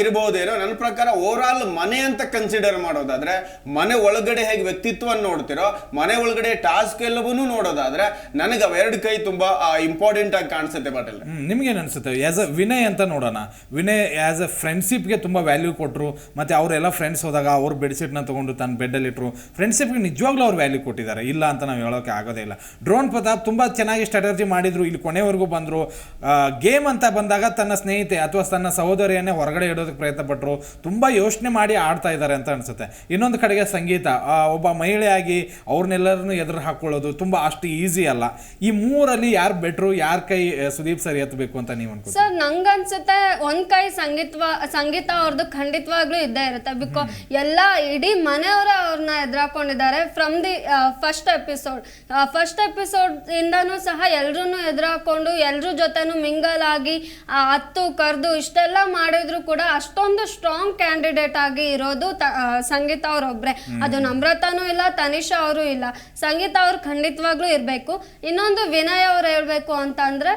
ಇರಬಹುದೇನೋ ನನ್ನ ಪ್ರಕಾರ ಓವರ್ ಆಲ್ ಮನೆ ಅಂತ ಕನ್ಸಿಡರ್ ಮಾಡೋದಾದ್ರೆ ಮನೆ ಒಳಗಡೆ ಹೇಗೆ ವ್ಯಕ್ತಿತ್ವವನ್ನು ನೋಡ್ತಿರೋ ಮನೆ ಒಳಗಡೆ ಟಾಸ್ಕ್ ಎಲ್ಲವನ್ನೂ ನೋಡೋದಾದ್ರೆ ನನಗೆ ಅವೆರಡು ಕೈ ತುಂಬಾ ಇಂಪಾರ್ಟೆಂಟ್ ಆಗಿ ಕಾಣಿಸುತ್ತೆ ಪಾಟೀಲ್ ನಿಮ್ಗೇನು ಅನ್ಸುತ್ತೆ? ಆಸ್ ಅ ವಿನಯ್ ಅಂತ ನೋಡೋಣ. ವಿನಯ್ ಆಸ್ ಅ ಫ್ರೆಂಡ್ಶಿಪ್ಗೆ ತುಂಬ ವ್ಯಾಲ್ಯೂ ಕೊಟ್ಟರು ಮತ್ತು ಅವರೆಲ್ಲ ಫ್ರೆಂಡ್ಸ್ ಹೋದಾಗ ಅವ್ರ ಬೆಡ್ಶೀಟ್ನ ತೊಗೊಂಡು ತನ್ನ ಬೆಡ್ಡಲ್ಲಿ ಇಟ್ಟರು ಫ್ರೆಂಡ್ಶಿಪ್ಗೆ ನಿಜವಾಗ್ಲೂ ಅವ್ರು ವ್ಯಾಲ್ಯೂ ಕೊಟ್ಟಿದ್ದಾರೆ. ಇಲ್ಲ ಅಂತ ನಾವು ಹೇಳೋಕೆ ಆಗೋದೇ ಇಲ್ಲ. ಡ್ರೋನ್ ಪ್ರತಾಪ್ ತುಂಬ ಚೆನ್ನಾಗಿ ಸ್ಟ್ರಾಟಜಿ ಮಾಡಿದ್ರು. ಇಲ್ಲಿ ಕೊನೆವರೆಗೂ ಬಂದರು. ಗೇಮ್ ಅಂತ ಬಂದಾಗ ತನ್ನ ಸ್ನೇಹಿತೆ ಅಥವಾ ತನ್ನ ಸಹೋದರಿಯನ್ನೇ ಹೊರಗಡೆ ಇಡೋದಕ್ಕೆ ಪ್ರಯತ್ನ ಪಟ್ಟರು ತುಂಬ ಯೋಚನೆ ಮಾಡಿ ಆಡ್ತಾ ಇದ್ದಾರೆ ಅಂತ ಅನ್ಸುತ್ತೆ. ಇನ್ನೊಂದು ಕಡೆಗೆ ಸಂಗೀತ. ಒಬ್ಬ ಮಹಿಳೆಯಾಗಿ ಅವ್ರನ್ನೆಲ್ಲರನ್ನು ಎದುರು ಹಾಕ್ಕೊಳ್ಳೋದು ತುಂಬ ಅಷ್ಟು ಈಸಿ ಅಲ್ಲ. ಈ ಮೂರಲ್ಲಿ ಯಾರು ಬೆಟ್ರು ಯಾರ ಕೈ, ಸುದೀಪ್ ಸರ್ ಎತ್ತಬೇಕು ಅಂತ ನೀವು ಅನ್ಕೋ ಸರ್, ನಂಗನ್ಸುತ್ತೆ, ಒಂದು ಕೈ ಸಂಗೀತ ಸಂಗೀತ ಅವ್ರದ್ದು ಖಂಡಿತವಾಗ್ಲೂ ಇದ್ದೇ ಇರುತ್ತೆ. ಬಿಕಾ ಎಲ್ಲ ಇಡೀ ಮನೆಯವರೇ ಅವ್ರನ್ನ ಎದುರಾಕೊಂಡಿದ್ದಾರೆ. From the first episode first episode ಇಂದನೂ ಸಹ ಎಲ್ರೂ ಎದುರಾಕೊಂಡು ಎಲ್ರ ಜೊತೆನೂ ಮಿಂಗಲ್ ಆಗಿ ಹತ್ತು ಕರೆದು ಇಷ್ಟೆಲ್ಲ ಮಾಡಿದ್ರು ಕೂಡ ಅಷ್ಟೊಂದು ಸ್ಟ್ರಾಂಗ್ ಕ್ಯಾಂಡಿಡೇಟ್ ಆಗಿ ಇರೋದು ಸಂಗೀತ ಅವ್ರೊಬ್ರೆ. ಅದು ನಮ್ರತಾನೂ ಇಲ್ಲ ತನಿಷಾ ಅವರು ಇಲ್ಲ. ಸಂಗೀತ ಅವ್ರು ಖಂಡಿತವಾಗ್ಲೂ ಇರಬೇಕು. ಇನ್ನೊಂದು ವಿನಯ್ ಅವ್ರು ಹೇಳ್ಬೇಕು ಅಂತ ಅಂದ್ರೆ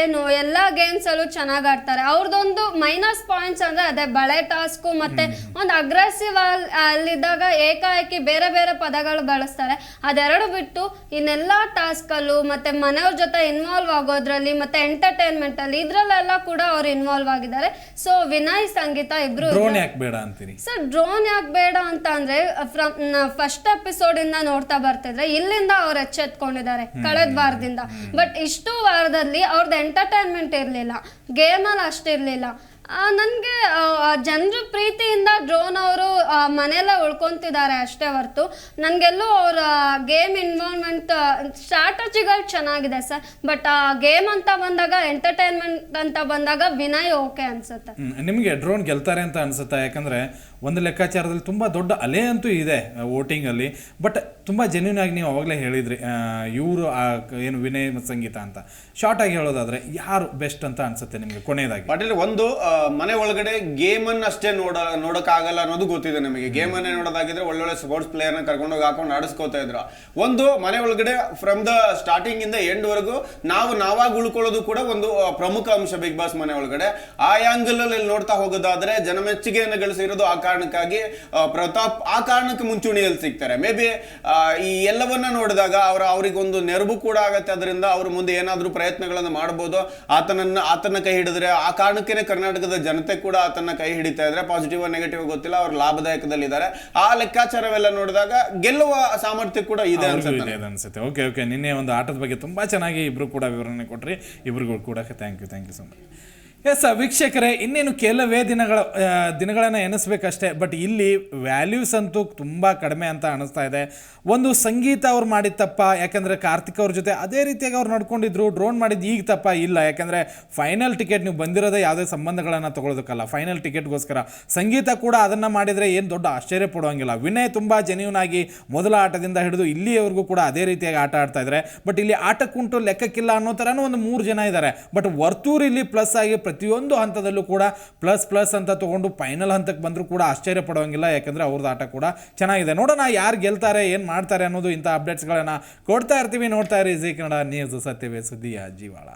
ಏನು ಎಲ್ಲಾ ಗೇಮ್ಸ್ ಅಲ್ಲೂ ಚೆನ್ನಾಗ್ ಆಡ್ತಾರೆ. ಅವ್ರದ್ದೊಂದು ಮೈನಸ್ ಪಾಯಿಂಟ್ಸ್ ಅಂದ್ರೆ ಅದೇ ಬಳೆ ಟಾಸ್ಕು ಮತ್ತೆ ಒಂದು ಅಗ್ರೆಸಿವ್ ಅಲ್ಲಿದ್ದಾಗ ಏಕಾಏಕಿ ಬೇರೆ ಬೇರೆ ಪದಗಳು ಬಳಸ್ತಾರೆ. ಅದೆರಡು ಬಿಟ್ಟು ಇನ್ನೆಲ್ಲ ಟಾಸ್ಕಲ್ಲೂ ಮತ್ತೆ ಮನೆಯವ್ರ ಜೊತೆ ಇನ್ವಾಲ್ವ್ ಆಗೋದ್ರಲ್ಲಿ ಮತ್ತೆ ಎಂಟರ್ಟೈನ್ಮೆಂಟ್ ಅಲ್ಲಿ ಇದ್ರಲ್ಲೆಲ್ಲ ಕೂಡ ಅವ್ರು ಇನ್ವಾಲ್ವ್ ಆಗಿದ್ದಾರೆ. ಸೊ ವಿನಯ್ ಸಂಗೀತ ಇಬ್ರು ಡ್ರೋನ್ ಯಾಕೆ ಬೇಡ ಅಂತೀರಿ? ಸರ್ ಡ್ರೋನ್ ಯಾಕೆ ಬೇಡ ಅಂತ ಅಂದ್ರೆ ಫ್ರಮ್ ಫಸ್ಟ್ ಎಪಿಸೋಡ್ ಇಂದ ನೋಡ್ತಾ ಬರ್ತಿದ್ರೆ ಇಲ್ಲಿಂದ ಅವ್ರು ಎಚ್ಚೆತ್ಕೊಂಡಿದ್ದಾರೆ ಕಳೆದ ವಾರದಿಂದ. ಬಟ್ ಇಷ್ಟು ವಾರದಲ್ಲಿ ಅವ್ರದ್ದು ಎಂಟರ್ಟೈನ್ಮೆಂಟ್ ಇರಲಿಲ್ಲ. ಗೇಮಲ್ಲಿ ಅಷ್ಟಿರಲಿಲ್ಲ ನನಗೆ ಜನರ ಪ್ರೀತಿಯಿಂದ ಡ್ರೋನ್ ಅವರು ಮನೆಯಲ್ಲೇ ಉಳ್ಕೊತಿದ್ದಾರೆ ಅಷ್ಟೇ ಹೊರತು. ನನಗೆಲ್ಲೂ ಅವರ ಗೇಮ್ ಇನ್ವಾಲ್ವ್ಮೆಂಟ್ ಸ್ಟ್ರಾಟಜಿಗಳು ಚೆನ್ನಾಗಿದೆ ಸರ್. ಬಟ್ ಆ ಗೇಮ್ ಅಂತ ಬಂದಾಗ ಎಂಟರ್ಟೈನ್ಮೆಂಟ್ ಅಂತ ಬಂದಾಗ ವಿನಯ್ ಓಕೆ ಅನ್ಸುತ್ತೆ. ನಿಮಗೆ ಡ್ರೋನ್ ಗೆಲ್ತಾರೆ ಅಂತ ಅನ್ಸುತ್ತೆ? ಯಾಕಂದ್ರೆ ಒಂದು ಲೆಕ್ಕಾಚಾರದಲ್ಲಿ ತುಂಬ ದೊಡ್ಡ ಅಲೆ ಅಂತೂ ಇದೆ ವೋಟಿಂಗಲ್ಲಿ. ಬಟ್ ತುಂಬ ಜೆನ್ಯೂನ್ ಆಗಿ ನೀವು ಅವಾಗಲೇ ಹೇಳಿದ್ರಿ ಇವರು ಏನು ವಿನಯ್ ಸಂಗೀತ ಅಂತ. ಶಾರ್ಟ್ ಆಗಿ ಹೇಳೋದಾದ್ರೆ ಯಾರು ಬೆಸ್ಟ್ ಅಂತ ಅನ್ಸುತ್ತೆ ನಿಮಗೆ ಕೊನೆಯದಾಗಿ? ಪಾಟೀಲ್ ಒಂದು ಮನೆ ಒಳಗಡೆ ಗೇಮ್ ಅನ್ನ ಅಷ್ಟೇ ನೋಡ ನೋಡೋಕ್ಕಾಗಲ್ಲ ಅನ್ನೋದು ಗೊತ್ತಿದೆ ನಮಗೆ. ಗೇಮ್ ಅನ್ನೇ ನೋಡೋದಾಗಿದ್ರೆ ಒಳ್ಳೊಳ್ಳೆ ಸ್ಪೋರ್ಟ್ಸ್ ಪ್ಲೇಯರ್ನ ಕರ್ಕೊಂಡೋಗಿ ಹಾಕೊಂಡು ಆಡಿಸ್ಕೋತಾ ಇದ್ರು. ಒಂದು ಮನೆ ಒಳಗಡೆ ಫ್ರಮ್ ದ ಸ್ಟಾರ್ಟಿಂಗ್ ಇಂದ ಎಂಡ್ ವರೆಗೂ ನಾವು ನಾವಾಗಿ ಉಳ್ಕೊಳ್ಳೋದು ಕೂಡ ಒಂದು ಪ್ರಮುಖ ಅಂಶ ಬಿಗ್ ಬಾಸ್ ಮನೆ ಒಳಗಡೆ. ಆ ಆಂಗಲ್ ಅಲ್ಲಿ ನೋಡ್ತಾ ಹೋಗೋದಾದ್ರೆ ಜನಮೆಚ್ಚುಗೆಯನ್ನು ಗಳಿಸಿರೋದು ಆ ಕಾರಣಕ್ಕಾಗಿ ಪ್ರತಾಪ್ ಆ ಕಾರಣಕ್ಕೆ ಮುಂಚೂಣಿಯಲ್ಲಿ ಸಿಗ್ತಾರೆ. ಮೇ ಬಿ ಈ ಎಲ್ಲವನ್ನ ನೋಡಿದಾಗ ಅವರ ಅವರಿಗೊಂದು ನೆರವು ಕೂಡ ಆಗತ್ತೆ. ಅದರಿಂದ ಅವ್ರ ಮುಂದೆ ಏನಾದರೂ ಪ್ರಯತ್ನಗಳನ್ನು ಮಾಡ್ಬೋದು ಆತನನ್ನು ಆತನ ಕೈ ಹಿಡಿದ್ರೆ ಆ ಕಾರಣಕ್ಕೇನೆ ಕರ್ನಾಟಕದ ಜನತೆ ಕೂಡ ಆತನ ಕೈ ಹಿಡಿತಾ ಇದ್ರೆ ಪಾಸಿಟಿವ್ ನೆಗೆಟಿವ್ ಗೊತ್ತಿಲ್ಲ ಅವ್ರು ಲಾಭದಾಯಕದಲ್ಲಿದ್ದಾರೆ. ಆ ಲೆಕ್ಕಾಚಾರವೆಲ್ಲ ನೋಡಿದಾಗ ಗೆಲ್ಲುವ ಸಾಮರ್ಥ್ಯ ಕೂಡ ಇದೆ ಅನ್ಸುತ್ತೆ. ಅನ್ಸುತ್ತೆ. ಓಕೆ ಓಕೆ ನಿನ್ನೆ ಒಂದು ಆಟದ ಬಗ್ಗೆ ತುಂಬಾ ಚೆನ್ನಾಗಿ ಇಬ್ರು ಕೂಡ ವಿವರಣೆ ಕೊಟ್ರಿ. ಇಬ್ರಿಗೂ ಕೂಡ thank you thank you so much S ವೀಕ್ಷಕರೇ, ಇನ್ನೇನು ಕೆಲವೇ ದಿನಗಳ ದಿನಗಳನ್ನು ಎನಿಸ್ಬೇಕಷ್ಟೇ ಬಟ್ ಇಲ್ಲಿ ವ್ಯಾಲ್ಯೂಸ್ ಅಂತೂ ತುಂಬ ಕಡಿಮೆ ಅಂತ ಅನಿಸ್ತಾ ಇದೆ. ಒಂದು ಸಂಗೀತ ಅವ್ರು ಮಾಡಿದ ತಪ್ಪ, ಯಾಕಂದರೆ ಕಾರ್ತಿಕ್ ಅವ್ರ ಜೊತೆ ಅದೇ ರೀತಿಯಾಗಿ ಅವ್ರು ನಡ್ಕೊಂಡಿದ್ರು ಡ್ರೋನ್ ಮಾಡಿದ್ದು ಈಗ ತಪ್ಪ ಇಲ್ಲ, ಯಾಕಂದರೆ ಫೈನಲ್ ಟಿಕೆಟ್ ನೀವು ಬಂದಿರೋದೇ ಯಾವುದೇ ಸಂಬಂಧಗಳನ್ನು ತೊಗೊಳೋದಕ್ಕಲ್ಲ ಫೈನಲ್ ಟಿಕೆಟ್ಗೋಸ್ಕರ ಸಂಗೀತ ಕೂಡ ಅದನ್ನು ಮಾಡಿದರೆ ಏನು ದೊಡ್ಡ ಆಶ್ಚರ್ಯ ಪಡುವಂಗಿಲ್ಲ. ವಿನಯ್ ತುಂಬ ಜೆನ್ಯೂನ್ ಆಗಿ ಮೊದಲ ಆಟದಿಂದ ಹಿಡಿದು ಇಲ್ಲಿಯವರೆಗೂ ಕೂಡ ಅದೇ ರೀತಿಯಾಗಿ ಆಟ ಆಡ್ತಾ ಇದ್ದಾರೆ ಬಟ್ ಇಲ್ಲಿ ಆಟಕ್ಕುಂಟು ಲೆಕ್ಕಕ್ಕಿಲ್ಲ ಅನ್ನೋ ಥರನೂ ಒಂದು ಮೂರು ಜನ ಇದ್ದಾರೆ ಬಟ್ ವರ್ತೂರು ಇಲ್ಲಿ ಪ್ಲಸ್ ಆಗಿ ಪ್ರತಿಯೊಂದು ಹಂತದಲ್ಲೂ ಕೂಡ ಪ್ಲಸ್ ಪ್ಲಸ್ ಅಂತ ತೊಗೊಂಡು ಫೈನಲ್ ಹಂತಕ್ಕೆ ಬಂದರೂ ಕೂಡ ಆಶ್ಚರ್ಯ ಪಡೋಂಗಿಲ್ಲ. ಯಾಕಂದರೆ ಅವ್ರದ್ದು ಆಟ ಕೂಡ ಚೆನ್ನಾಗಿದೆ. ನೋಡೋಣ ಯಾರು ಗೆಲ್ತಾರೆ, ಏನು ಮಾಡ್ತಾರೆ ಅನ್ನೋದು ಇಂಥ ಅಪ್ಡೇಟ್ಸ್ಗಳನ್ನು ಕೊಡ್ತಾ ಇರ್ತೀವಿ. ನೋಡ್ತಾ ಇರಿ ಜಿ ಕನ್ನಡ ನ್ಯೂಸ್ ಸತ್ಯವೇ ಸುದ್ದಿಯ, ಜೀವಾಳ.